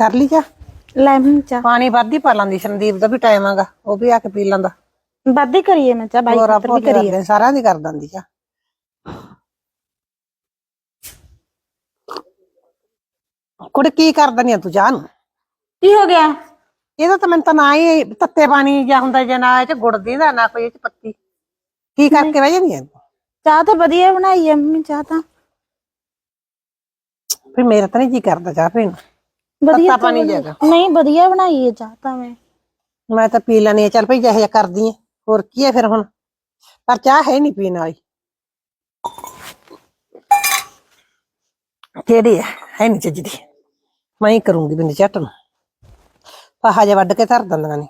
ਕਰ ਲਈ ਜਾ? ਲੈ ਮੈਂ ਚਾਹ। ਪਾਣੀ ਵੱਧ ਪਾ ਲਾਂਦੀ ਸੰਦੀਪ ਦਾ ਵੀ ਟਾਈਮ ਆਗਾ ਉਹ ਵੀ ਆ ਕੇ ਪੀ ਲੈਂਦਾ। ਵਾਧੀ ਕਰੀਏ ਮੈਂ ਚਾਹ ਬਾਈ ਹੋਰ ਪੁੱਤਰ ਆਪੋ ਵੀ ਕਰੀਏ। ਸਾਰਿਆਂ ਦੀ ਕਰ ਦਿੰਦੀ ਆ। ਕੁੜੇ ਕੀ ਕਰ ਦਨੀ ਆ ਤੂੰ ਜਾਨ ਕੀ ਹੋ ਗਿਆ? ਇਹਦਾ ਤਾਂ ਮੈਨੂੰ ਤਾਂ ਨਾ ਹੀ ਤੱਤੇ ਪਾਣੀ ਜਾਂ ਹੁੰਦਾ ਜਾਂ ਨਾ ਇਹ ਚ ਗੁੜ ਦੀਂਦਾ ਨਾ ਕੋਈ ਇਹ ਚ ਪੱਤੀ। ਕੀ ਕਰਕੇ ਬਹਿ ਜਾਂਦੀ ਆ ਤੂੰ? ਚਾਹ ਤਾਂ ਵਧੀਆ ਬਣਾਈ ਐ ਮੰਮੀ ਚਾਹ ਤਾਂ। ਫਿਰ ਮੇਰਾ ਤਾਂ ਨਹੀਂ ਜੀ ਕਰਦਾ ਚਾਹ ਪੀਣ ਨੂੰ। ਵਧੀਆ ਤਾਂ ਪਾਣੀ ਜਗਾ ਨਹੀਂ ਵਧੀਆ ਬਣਾਈ ਐ ਚਾਹ ਤਾਂ ਮੈਂ। ਮੈਂ ਤਾਂ ਪੀ ਲੈਣੀ ਆ ਚੱਲ ਭਈ ਜਿਹੋ ਜਿਹਾ ਕਰਦੀ ਆ। ਹੋਰ ਕੀ ਹੈ ਫਿਰ ਹੁਣ? ਪਰ ਚਾਹ ਹੈ ਨਹੀਂ ਪੀਣ ਵਾਲੀ। ਕਿਹੜੀ ਹੈ ਹੈ ਨਹੀਂ ਚੱਜਦੀ ਮੈਂ ਹੀ ਕਰੂੰਗੀ ਬਿੰਦ ਝੱਟ ਨੂੰ। ਪਾਹਾ ਜਿਹਾ ਵੱਢ ਕੇ ਧਰ ਦਿੰਦੀਆਂ ਨੇ।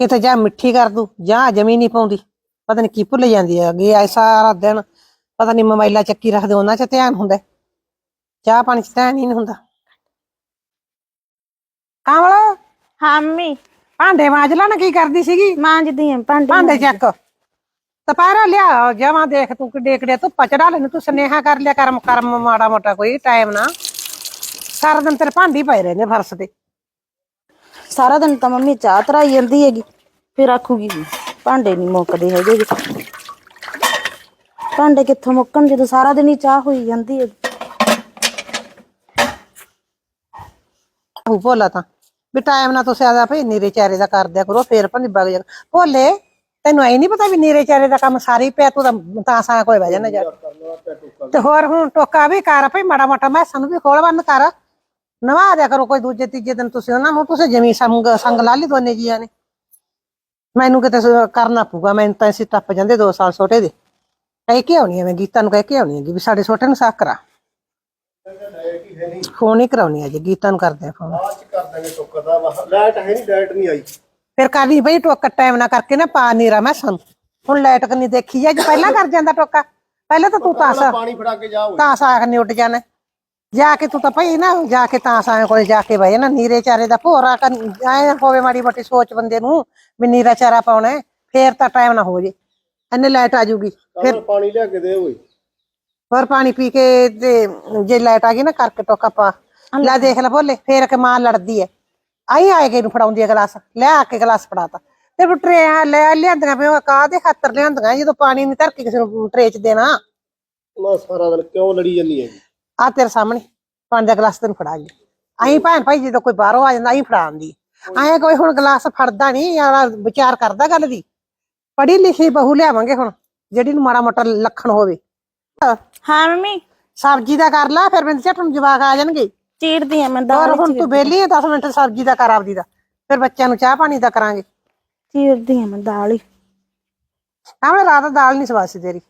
ਕਿਤੇ ਜਾਂ ਮਿੱਠੀ ਕਰ ਦੂ ਜਾਂ ਜਮੀ ਨਹੀਂ ਪਾਉਂਦੀ। ਪਤਾ ਨਹੀਂ ਕੀ ਭੁੱਲ ਜਾਂਦੀ ਹੈ ਅੱਗੇ ਐ ਸਾਰਾ ਦਿਨ ਪਤਾ ਨਹੀਂ ਮੋਬਾਈਲਾਂ ਚੱਕੀ ਰੱਖਦੇ ਉਹਨਾਂ 'ਚ ਧਿਆਨ ਹੁੰਦਾ। ਹੈ। ਚਾਹ ਪਾਣੀ 'ਚ ਧਿਆਨ ਹੀ ਨਹੀਂ ਹੁੰਦਾ। ਕਾਮਲ ਹਾਂ ਮੰਮੀ। ਭਾਂਡੇ ਮਾਂਜ ਲਾ ਨਾ ਕੀ ਕਰਦੀ ਸੀਗੀ? ਮਾਂਜਦੀ ਐ ਭਾਂਡੇ ਭਾਂਡੇ ਚੱਕ। ਤਪਾਰਾ ਲਿਆ ਜਮਾਂ ਦੇਖ ਤੂੰ ਕਿਡੇ ਕਿਡੇ ਧੁੱਪਾ ਚੜਾ ਲੈਨੂੰ ਤੂੰ ਸੁਨੇਹਾ ਕਰ ਲਿਆ ਕਰਮ ਕਰਮ ਮਾੜਾ ਮੋਟਾ ਕੋਈ ਟਾਈਮ ਨਾ। ਸਾਰਾ ਦਿਨ ਤੇਰੇ ਭਾਂਡੀ ਪਏ ਰਹਿੰਦੇ ਫਰਸ਼ ਤੇ। ਸਾਰਾ ਦਿਨ ਤਾਂ ਮੰਮੀ ਚਾਹ ਧਰਾਈ ਜਾਂਦੀ ਹੈਗੀ ਫਿਰ ਆਖੂਗੀ ਭਾਂਡੇ ਨਹੀਂ ਮੁੱਕਦੇ ਹੈਗੇ ਗੇ। ਭਾਂਡੇ ਕਿੱਥੋਂ ਮੁੱਕਣ ਜਦੋਂ ਸਾਰਾ ਦਿਨ ਹੀ ਚਾਹ ਹੋਈ ਜਾਂਦੀ ਹੈ ਉਹ ਭੋਲਾ ਤਾਂ। ਵੀ ਟਾਈਮ ਨਾਲ ਤੁਸੀਂ ਆਦਾ ਭਈ ਨੀਰੇ ਚਾਰੇ ਦਾ ਕਰ ਦਿਆ ਕਰੋ, ਫੇਰ ਭੰਦੀ ਬਗ ਜਾ ਭੋਲੇ, ਤੈਨੂੰ ਐ ਨਹੀਂ ਪਤਾ ਵੀ ਨੀਰੇ ਚਾਰੇ ਦਾ ਕੰਮ ਸਾਰੀ ਪਿਆ, ਤੂੰ ਤਾਂ ਤਾਂ ਸਾ ਕੋਈ ਵਜਾ ਨਾ ਜਾ। ਤੇ ਹੋਰ ਹੁਣ ਟੋਕਾ ਵੀ ਕਰ, ਭਈ ਮਾੜਾ ਮੋਟਾ ਮੈਂ ਸਾਨੂੰ ਵੀ ਖੋਲ ਬੰਦ ਕਰ। ਨਵਾ ਦਿਆ ਕਰੋ ਕੋਈ ਦੂਜੇ, ਤੀਜੇ ਦਿਨ ਤੁਸੀਂ ਉਹਨਾਂ ਨੂੰ, ਤੁਸੀਂ ਜਮੀ ਸੰਗ ਸੰਗ ਲਾ ਲਈ ਦੋਨੇ ਜੀਆਂ ਨੇ। ਮੈਨੂੰ ਕਿਤੇ ਕਰਨਾ ਪਊਗਾ, ਮੈਨੂੰ ਤਾਂ ਅਸੀਂ ਟੱਪ ਜਾਂਦੇ 2 ਸਾਲ ਛੋਟੇ ਦੇ। ਕਹਿ ਕੇ ਆਉਣੀ ਆ ਮੈਂ ਗੀਤਾ ਨੂੰ ਕਹਿ ਕੇ ਆਉਣੀ ਹੈਗੀ ਵੀ ਸਾਡੇ ਛੋਟੇ ਨੂੰ ਸਾਕ ਕਰਾ। ਫੋਨ ਹੀ ਕਰਾਉਣੀ ਹੈ ਜੀ ਗੀਤਾ ਨੂੰ ਕਰਦੇ ਆ ਫੋਨ। ਚ ਕਰ ਦਾਂਗੇ ਟੋਕਰ ਦਾ ਵਾ- ਲਾਈਟ ਹੈ ਨਹੀਂ ਲਾਈਟ ਨਹੀਂ ਆਈ। ਫਿਰ ਕਰਨੀ ਬਈ ਟੋਕਾ ਟਾਈਮ ਨਾ ਕਰਕੇ ਨਾ ਪਾ ਨੀਰਾ ਮੈਂ ਸਾਨੂੰ ਹੁਣ ਲਾਈਟ ਕਰਨੀ ਦੇਖੀ ਜਾ ਜੇ ਪਹਿਲਾਂ ਕਰ ਜਾਂਦਾ ਟੋਕਾ ਪਹਿਲਾਂ ਤਾਂ ਤੂੰ ਤਾਂ ਸਾ ਪਾਣੀ ਫੜਾ ਕੇ ਜਾਓ ਤਾਂ ਸਾਖ ਨਹੀਂ ਉੱਡ ਜਾਣਾ। ਜਾ ਕੇ ਤੂੰ ਤਾਂ ਭਈ ਨਾ ਜਾ ਕੇ ਤਾਂ ਸਾਂ ਕੋਲ ਜਾ ਕੇ ਬਹਿ ਨਾ ਨੀਰੇ ਚਾਰੇ ਦਾ ਭੋਰਾ ਐ ਹੋਵੇ ਮਾੜੀ ਮੋਟੀ ਸੋਚ ਬੰਦੇ ਨੂੰ ਵੀ ਨੀਰਾ ਚਾਰਾ ਪਾਉਣਾ ਹੈ, ਫੇਰ ਤਾਂ ਟਾਈਮ ਨਾ ਹੋ ਜੇ। ਐਨੇ ਲਾਈਟ ਆ ਜੂਗੀ ਫਿਰ ਪਾਣੀ ਲਿਆ ਕੇ ਦੇ ਓਏ। ਹੋਰ ਪਾਣੀ ਪੀ ਕੇ ਤੇ ਜੇ ਲਾਈਟ ਆ ਗਈ ਨਾ ਕਰਕੇ ਟੋਕਾ ਪਾ ਲੈ ਦੇਖ ਲੈ ਬੋਲੇ ਫੇਰ ਕਿ ਮਾਂ ਲੜਦੀ ਐ। ਆਈ ਆਏ ਕੇ ਨੂੰ ਫੜਾਉਂਦੀ ਐ ਗਲਾਸ ਲੈ ਆ ਕੇ ਗਲਾਸ ਫੜਾਤਾ ਤੇ। ਉਹ ਟਰੇ ਲੈ ਲਿਆਂਦੀਆਂ ਪਿਓ ਕਾਹਦੇ ਖਾਤਰ ਲਿਆਂਦੀਆਂ ਜਦੋਂ ਪਾਣੀ ਨਹੀਂ ਧਰ ਕੇ ਕਿਸੇ ਨੂੰ ਟਰੇ ਚ ਦੇਣਾ। ਮੈਂ ਸਾਰਾ ਦਿਨ ਕਿਉਂ ਲੜੀ ਜੰਨੀ ਹੈ ਆ ਤੇਰੇ ਸਾਹਮਣੇ ਪਾਣੀ ਦਾ ਗਲਾਸ ਤੈਨੂੰ ਫੜਾ ਗਈ ਆਈ ਭੈਣ ਭਾਈ ਜਦੋਂ ਕੋਈ ਬਾਹਰੋਂ ਆ ਜਾਂਦਾ ਆਈ ਫੜਾਉਂਦੀ ਆਏ ਕੋਈ ਹੁਣ ਗਲਾਸ ਫੜਦਾ ਨਹੀਂ ਯਾਰ ਵਿਚਾਰ ਕਰਦਾ ਗੱਲ ਦੀ। ਪੜ੍ਹੀ ਲਿਖੀ ਬਹੂ ਲਿਆਵਾਂਗੇ ਹੁਣ ਜਿਹੜੀ ਨੂੰ ਮਾੜਾ ਮੋਟਾ ਲੱਖਣ ਹੋਵੇ। ਹਾਂ ਮੰਮੀ। ਸਬਜ਼ੀ ਦਾ ਕਰ ਲਾ ਫਿਰ ਬਿੰਦ ਝੱਟ ਨੂੰ ਜਵਾਕ ਆ ਜਾਣਗੇ। ਚੀਰਦੀ ਐ ਮੈਂ ਹੋਰ ਦਾਲ ਹੁਣ ਤੂੰ ਵਿਹਲੀ ਹੈ 10 ਮਿੰਟ ਸਬਜ਼ੀ ਦਾ ਕਰ ਆਪਦੀ ਦਾ। ਫਿਰ ਬੱਚਿਆਂ ਨੂੰ ਚਾਹ ਪਾਣੀ ਦਾ ਕਰਾਂਗੇ। ਚੀਰਦੀ ਐ ਮੈਂ ਦਾਲ ਹੀ। ਆਵੇਂ ਰਾਤ ਦਾਲ ਨਹੀਂ ਸਵਾਸੀ ਤੇਰੀ।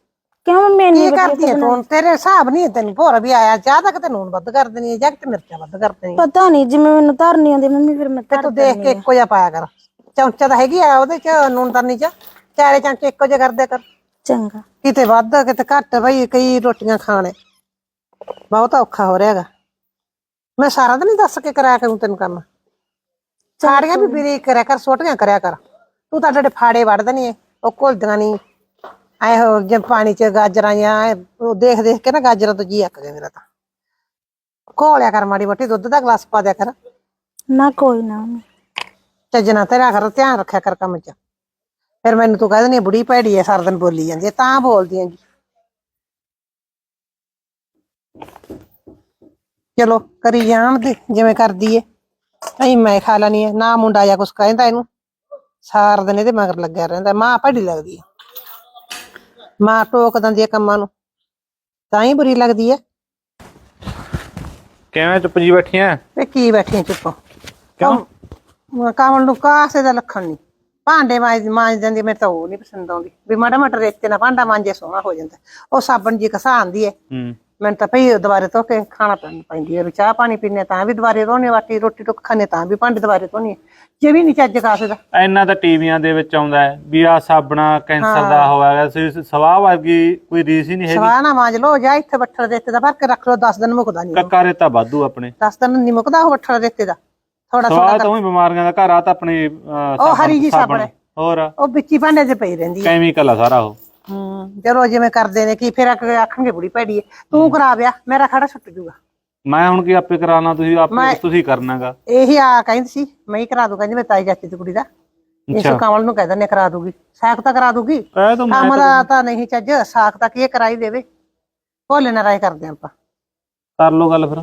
ਕਿਉਂ ਮੰਮੀ ਇੰਨੀ ਕੀ ਕਰਦੀ ਹੈ ਤੂੰ? ਤੇਰੇ ਹਿਸਾਬ ਨਹੀਂ ਤੈਨੂੰ ਭੋਰ ਵੀ ਆਇਆ ਚਾਹ ਤੱਕ ਤੇ ਨੂਨ ਵੱਧ ਕਰ ਦੇਣੀ ਹੈ ਜਾਂ ਤੇ ਮਿਰਚਾਂ ਵੱਧ ਕਰ ਦੇਣੀ ਪਤਾ ਨਹੀਂ ਜਿਵੇਂ ਮੈਨੂੰ ਧਰਨੀ ਆਉਂਦੀ ਮੰਮੀ ਫਿਰ ਮੈਂ ਤੂੰ ਦੇਖ ਕੇ ਇੱਕੋ ਜਿਹਾ ਪਾਇਆ ਕਰ। ਚਮਚਾ ਤਾਂ ਹੈਗੀ ਆ ਉਹਦੇ ਚ ਨੂਨ ਤਰਨੀ ਚ। ਚਾਰੇ ਚਮਚੇ ਇੱਕੋ ਜਿਹਾ ਕਰਦੇ ਕਰ। ਚੰਗਾ। ਕਿਤੇ ਵੱਧ ਕਿਤੇ ਘੱਟ ਬਈ ਕਈ ਰੋਟੀਆਂ ਖਾਣੇ। ਬਹੁਤ ਔਖਾ ਹੋ ਰਿਹਾਗਾ ਮੈਂ ਸਾਰਾ ਦਿਨ ਹੀ ਦੱਸ ਕੇ ਕਰਾਇਆ ਕਰੂੰ ਤੈਨੂੰ ਕੰਮ। ਸਾੜੀਆਂ ਵੀ ਬਰੀ ਕਰਿਆ ਕਰ ਛੋਟੀਆਂ ਕਰਿਆ ਕਰ। ਤੂੰ ਤਾਂ ਜਿਹੜੇ ਫਾੜੇ ਵੜਦੇ ਨਹੀਂ ਉਹ ਘੁਲਦੀਆਂ ਨਹੀਂ ਐ ਹੋ ਜੇ ਪਾਣੀ ਚ ਗਾਜਰਾਂ ਜਾਂ ਉਹ ਦੇਖ ਦੇਖ ਕੇ ਨਾ ਗਾਜਰਾਂ ਤੋਂ ਜੀ ਅੱਕ ਗਿਆ ਮੇਰਾ ਤਾਂ। ਘੋਲਿਆ ਕਰ ਮਾੜੀ ਮੋਟੀ ਦੁੱਧ ਦਾ ਗਲਾਸ ਪਾ ਦਿਆ ਕਰ। ਨਾ ਕੋਈ ਨਾ ਮੰਮੀ। ਚੱਜਣਾ ਤੇਰਾ ਕਰ ਧਿਆਨ ਰੱਖਿਆ ਕਰ ਕੰਮ ਚ। ਫਿਰ ਮੈਨੂੰ ਤੂੰ ਕਹਿ ਦਿੰਦੀ ਬੁੜੀ ਭੈੜੀ ਐ ਸਾਰਾ ਦਿਨ ਬੋਲੀ ਜਾਂਦੀ ਐ ਤਾਂ ਬੋਲਦੀ ਆਂ ਜੀ ਚਲੋ ਕਰੀ ਜਾਣ ਦੇ ਜਿਵੇਂ ਕਰਦੀ ਏ। ਨਹੀਂ ਮੈਂ ਖਾ ਲੈਣੀ ਐ ਨਾ ਮੁੰਡਾ ਜਾਂ ਕੁਛ ਕਹਿੰਦਾ ਇਹਨੂੰ। ਸਾਰਾ ਦਿਨ ਇਹਦੇ ਮਗਰ ਲੱਗਿਆ ਰਹਿੰਦਾ ਮਾਂ ਭੈੜੀ ਲੱਗਦੀ ਐ ਮਾਂ ਟੋਕ ਦਿੰਦੀ ਐ ਕੰਮਾਂ ਨੂੰ ਤਾਂ ਹੀ ਬੁਰੀ ਲੱਗਦੀ ਐ ਕਿਵੇਂ ਚੁੱਪ ਜੀ ਬੈਠੀਆਂ? ਵੇ ਕੀ ਬੈਠੀ ਆਂ ਚੁੱਪ? ਕਿਉਂ? ਕਾਮਲ ਨੂੰ ਕਾਸੇ ਦਾ ਲੱਖਣ ਨਹੀਂ ਭਾਂਡੇ ਮਾਂਜ ਮਾਂਜ ਜਾਂਦੀ ਮੈਨੂੰ ਤਾਂ ਉਹ ਨਹੀਂ ਪਸੰਦ ਆਉਂਦੀ। ਵੀ ਮਾੜਾ ਮਾੜਾ ਰੇਤੇ ਨਾਲ ਭਾਂਡਾ ਮਾਂਜੇ ਸੋਹਣਾ ਹੋ ਜਾਂਦਾ। ਉਹ ਸਾਬਣ ਜੀ ਘਸਾ ਆਂਦੀ ਹੈ। ਮੈਨੂੰ ਤਾਂ ਭਈ ਦੁਬਾਰੇ ਧੋ ਕੇ ਖਾਣਾ ਪੈਣ ਪੈਂਦੀ ਹੈ ਚਾਹ ਪਾਣੀ ਪੀਣੇ ਤਾਂ ਵੀ ਦੁਬਾਰੇ ਧੋਣੇ ਵਾਟੀ ਰੋਟੀ ਟੁੱਕ ਖਾਣੇ ਤਾਂ ਵੀ ਭਾਂਡੇ ਦੁਬਾਰੇ ਧੋਣੇ ਜੇ ਵੀ ਨਹੀਂ ਚੱਜ ਕਾਸੇ ਦਾ ਇੰਨਾ ਤਾਂ ਟੀਵੀਆਂ ਦੇ ਵਿੱਚ ਆਉਂਦਾ ਹੈ ਵੀ ਆ ਸਾਬਣਾ ਕੈਂਸਰ ਦਾ ਹੋਇਆ ਸੀ ਸਵਾਹ ਵਰਗੀ ਕੋਈ ਰੀਸ ਹੀ ਨਹੀਂ ਹੈਗੀ। ਸਵਾਹ ਨਾ ਮਾਂਜ ਲੋ ਜਾਂ ਇੱਥੇ ਬੱਠਲ ਰੇਤੇ ਦਾ ਭਰ ਕੇ ਰੱਖ ਲੋ 10 ਦਿਨ ਮੁੱਕਦਾ ਨਹੀਂ ਕੱਕਾਰੇ ਤਾਂ ਵਾਧੂ ਆਪਣੇ। 10 ਦਿਨ ਨਹੀਂ ਮੁੱਕਦਾ ਉਹ ਬੱਠਲ ਰੇਤੇ ਦਾ। ਥੋੜਾ ਸਵਾਹ ਥੋੜਾ ਤਾਂ ਉਹੀ ਬਿਮਾਰੀਆਂ ਦਾ ਘਰ ਆ ਤਾਂ ਆਪਣੇ ਅਹ, ਉਹ ਹਰੀ ਜੀ ਸਾਬਣ। ਹੈ। ਹੋਰ? ਉਹ ਵਿੱਚੀ ਭਾਂਡੇ 'ਚ ਪਈ ਰਹਿੰਦੀ ਹੈ। ਕੈਮੀਕਲ ਆ ਸਾਰਾ ਉਹ। ਹੂੰ ਚਲੋ ਜਿਵੇਂ ਕਰਦੇ ਨੇ ਕੀ ਫਿਰ ਆਖ- ਆਖਣਗੇ ਬੁੜੀ ਭੈੜੀ ਹੈ ਤੂੰ ਕਰਾ ਵਿਆਹ ਮੇਰਾ ਖੜਾ ਛੁੱਟ ਜੂਗਾ। ਮੈਂ ਹੁਣ ਕੀ ਆਪੇ ਕਰਾਣਾ ਤੁਸੀਂ ਆਪੇ ਤੁਸੀਂ ਕਰਨਾਗਾ। ਇਹੀ ਆ ਕਹਿੰਦੀ ਸੀ ਮੈਂ ਹੀ ਕਰਾ ਦੂ ਕਹਿੰਦੀ ਮੈਂ ਤਾਈ ਚਾਚੀ ਦੀ ਕੁੜੀ ਦਾ। ਇਸ ਕਮਲ ਨੂੰ ਕਹਿ ਦਿੰਦੇ ਕਰਾ ਦੂਗੀ। ਸਾਖ ਤਾਂ ਕਰਾ ਦੂਗੀ। ਕਹਿ ਤਾਂ ਮੈਂ ਕੰਮ ਦਾ ਤਾਂ ਨਹੀਂ ਚੱਜ ਸਾਖ ਤਾਂ ਕੀ ਕਰਾਈ ਦੇਵੇ। ਭੋਲੇ ਨਾਲ ਰਾਏ ਕਰਦੇ ਆਪਾਂ। ਕਰ ਲੋ ਗੱਲ ਫਿਰ।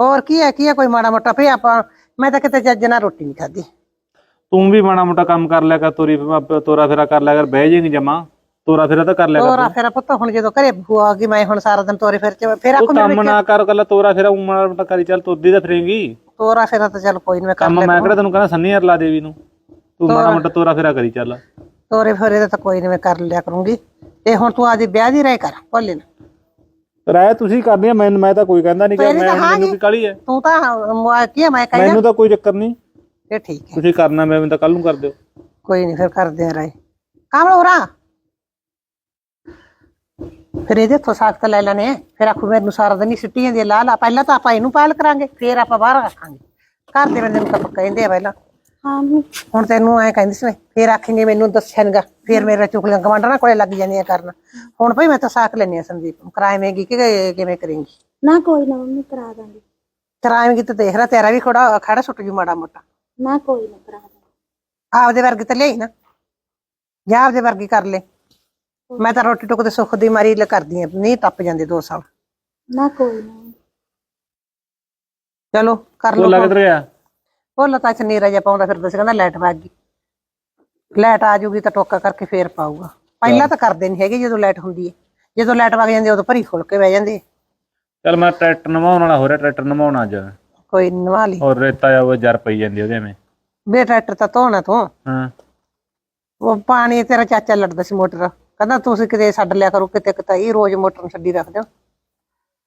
ਹੋਰ ਕੀ ਹੈ ਕੀ ਹੈ ਕੋਈ ਮਾੜਾ ਮੋਟਾ ਫੇ ਆਪਾਂ ਮੈਂ ਤਾਂ ਕਿਤੇ ਚੱਜ ਨਾਲ ਰੋਟੀ ਨਹੀਂ ਖਾਧੀ। ਤੂੰ ਵੀ ਮਾੜਾ ਮੋਟਾ ਕੰਮ ਕਰ ਲਿਆ ਕਰ ਤੋਰੀ ਤੋਰਾ ਫੇਰਾ ਕਰ ਲਿਆ ਕਰ ਬਹਿ ਜਾਏਂਗੀ ਜਮਾ। ਤੋਰਾ ਫੇਰਾ ਤਾਂ ਕਰ ਲਿਆ ਕਰ ਤੋਰਾ ਫੇਰਾ ਪੁੱਤ ਹੁਣ ਜਦੋਂ ਘਰੇ ਭੂਆ ਆ ਗਈ ਮੈਂ ਹੁਣ ਸਾਰਾ ਦਿਨ ਤੋਰੇ ਫਿਰ ਚ ਫਿਰ ਆਖੂ ਕੰਮ ਨਾ ਕਰ ਕੱਲਾ ਤੋਰਾ ਫੇਰਾ ਊਂ ਮਾੜਾ ਮੋਟਾ ਕਰੀ ਚੱਲ ਤੁਰਦੀ ਤਾਂ ਫਿਰੇਂਗੀ। ਤੋਰਾ ਫੇਰਾ ਤਾਂ ਚੱਲ ਕੋਈ ਨਹੀਂ ਮੈਂ ਕਰ ਕੰਮ ਮੈਂ ਕਿਹੜਾ ਤੈਨੂੰ ਕਹਿੰਦਾ ਸੰਨੀ ਹਰ ਲਾ ਦੇਵੀ ਨੂੰ। ਤੂੰ ਮਾੜਾ ਮੋਟਾ ਤੋਰਾ ਫੇਰਾ ਕਰੀ ਚੱਲ। ਤੋਰੇ ਫੇਰੇ ਦਾ ਤਾਂ ਕੋਈ ਨਹੀਂ ਮੈਂ ਕਰ ਲਿਆ ਕਰੂੰਗੀ। ਤੇ ਹੁਣ ਤੂੰ ਆਦੀ ਵਿਆਹ ਦੀ ਰਾਏ ਕਰ ਭੋਲੇ ਨਾਲ ਰਾਇ ਤੁਸੀਂ ਕਰਨੀ ਆ ਮੈਂ ਮੈਂ ਤਾਂ ਕੋਈ ਕਹਿੰਦਾ ਨਹੀਂ ਕਿ ਮੈਂ ਤਾਂ ਮੈਨੂੰ। ਕੀ ਕਾਲੀ ਹੈ। ਤੂੰ ਤਾਂ ਮੁਆ- ਕੀ ਮੈਂ ਕਹਿੰਦਾ। ਮੈਨੂੰ ਤਾਂ ਕੋਈ ਚੱਕਰ ਨਹੀਂ। ਇਹ ਠੀਕ ਹੈ। ਤੁਸੀਂ ਕਰਨਾ ਮੈਂ ਤਾਂ ਕੱਲ ਨੂੰ ਕਰ ਦਿਓ। ਕੋਈ ਨਹੀਂ ਫਿਰ ਕਰਦੇ ਆ ਰਾਏ। ਕੰਮ ਹੋਰਾ? ਫਿਰ ਇਹਦੇ ਤੋਂ ਸਾਖਤ ਲੈ ਲੈਣੇ ਫਿਰ ਆਖੂ ਮੈਨੂੰ ਸਾਰਾ ਦਿਨ ਹੀ ਸਿੱਟੀਆਂ ਦੀ ਲਾ ਲਾ। ਪਹਿਲਾਂ ਤਾਂ ਆਪਾਂ ਇਹਨੂੰ ਪਾਲ ਕਰਾਂਗੇ ਫਿਰ ਆਪਾਂ ਬਾਹਰ ਰੱਖਾਂਗੇ। ਘਰ ਦੇ ਬੰਦੇ ਨੂੰ ਤਾਂ ਕਹਿੰਦੇ ਆ ਪਹਿਲਾਂ। ਹਾਂ ਹੁਣ ਤੈਨੂੰ ਐ ਕਹਿੰਦੀ ਸੀ ਮੈਂ ਫਿਰ ਆਖेंगे ਮੈਨੂੰ ਦੱਸਿਆ ਨੀਗਾ ਫਿਰ ਮੇਰੇ ਚੁਗਲੀਆਂ ਕਮਾਂਡਰਾਂ ਕੋਲੇ ਲੱਗ ਜਾਂਦੀਆਂ ਕਰਨ। ਹੁਣ ਭਈ ਮੈਂ ਤਾਂ ਸਾਖ ਲੈਣੀ ਆ ਸੰਦੀਪ ਨੂੰ ਕਰਾਏਵੇਂਗੀ ਕਿ ਕਿਵੇਂ ਕਰੇਂਗੀ? ਨਾ ਕੋਈ ਨਾ ਮੰਮੀ ਕਰਾ ਦਾਂਗੇ। ਕਰਾਏਵੇਂਗੀ ਤਾਂ ਦੇਖ ਲੈ ਤੇਰਾ ਵੀ ਖੜਾ ਖੜਾ ਸੁੱਟ ਜੂ ਮਾੜਾ ਮੋਟਾ। ਨਾ ਕੋਈ ਨਾ ਕਰਾ ਦਾਂਗੇ। ਆਪਦੇ ਵਰਗੀ ਤਾਂ ਲਿਆਈ ਨਾ। ਜਾਂ ਆਪਦੇ ਵਰਗੀ ਕਰ ਲੈ। ਮੈਂ ਤਾਂ ਰੋਟੀ ਟੁੱਕ ਦੇ ਸੁੱਖ ਦੀ ਮਾਰੀ ਲ ਕਰਦੀ ਆ ਨਹੀਂ ਟੱਪ ਜਾਂਦੇ ਦੋ ਸਾਲ। ਨਾ ਕੋਈ ਨਾ। ਚਲੋ ਕਰ ਉਹ ਲੱਗ ਲਓ ਰਿਹਾ। ਉਹ ਲਤਾ ਚ ਨੀਰਾ ਜਿਹਾ ਪਾਉਂਦਾ ਫਿਰਦਾ ਸੀ ਕਹਿੰਦਾ ਲਾਈਟ ਵੱਗ ਗਈ। ਲਾਈਟ ਆ ਜੂਗੀ ਤਾਂ ਟੋਕਾ ਕਰਕੇ ਫੇਰ ਪਾਊਗਾ। ਪਹਿਲਾਂ ਤਾਂ ਕਰਦੇ ਨਹੀਂ ਹੈਗੇ ਜਦੋਂ ਲਾਈਟ ਹੁੰਦੀ ਹੈ। ਜਦੋਂ ਲਾਈਟ ਵਗ ਜਾਂਦੀ ਹੈ, ਉਦੋਂ ਭਰੀ ਖੁੱਲ ਕੇ ਬਹਿ ਜਾਂਦੇ ਚੱਲ ਮੈਂ ਟਰੈਕਟਰ ਨਵਾਉਣ ਵਾਲਾ ਹੋ ਰਿਹਾ ਟਰੈਕਟਰ ਨਵਾਉਣਾ ਅੱਜ। ਕੋਈ ਨਵਾ ਲਈ। ਔਰ ਰੇਤਾ ਆ ਉਹ ਜਰ ਪਈ ਜਾਂਦੀ ਉਹਦੇ ਐਵੇਂ ਬੇ ਟਰੈਕਟਰ ਤਾਂ ਧੋਣਾ ਤੂੰ ਹਾਂ। ਉਹ ਪਾਣੀ ਤੇਰਾ ਚਾਚਾ ਲੜਦਾ ਸੀ ਮੋਟਰ। ਕਹਿੰਦਾ ਤੁਸੀਂ ਕਿਤੇ ਛੱਡ ਲਿਆ ਕਰੋ ਕਿਤੇ ਕਿਤੇ ਰੋਜ਼ ਮੋਟਰ ਨੂੰ ਛੱਡੀ ਰੱਖ ਦਿਓ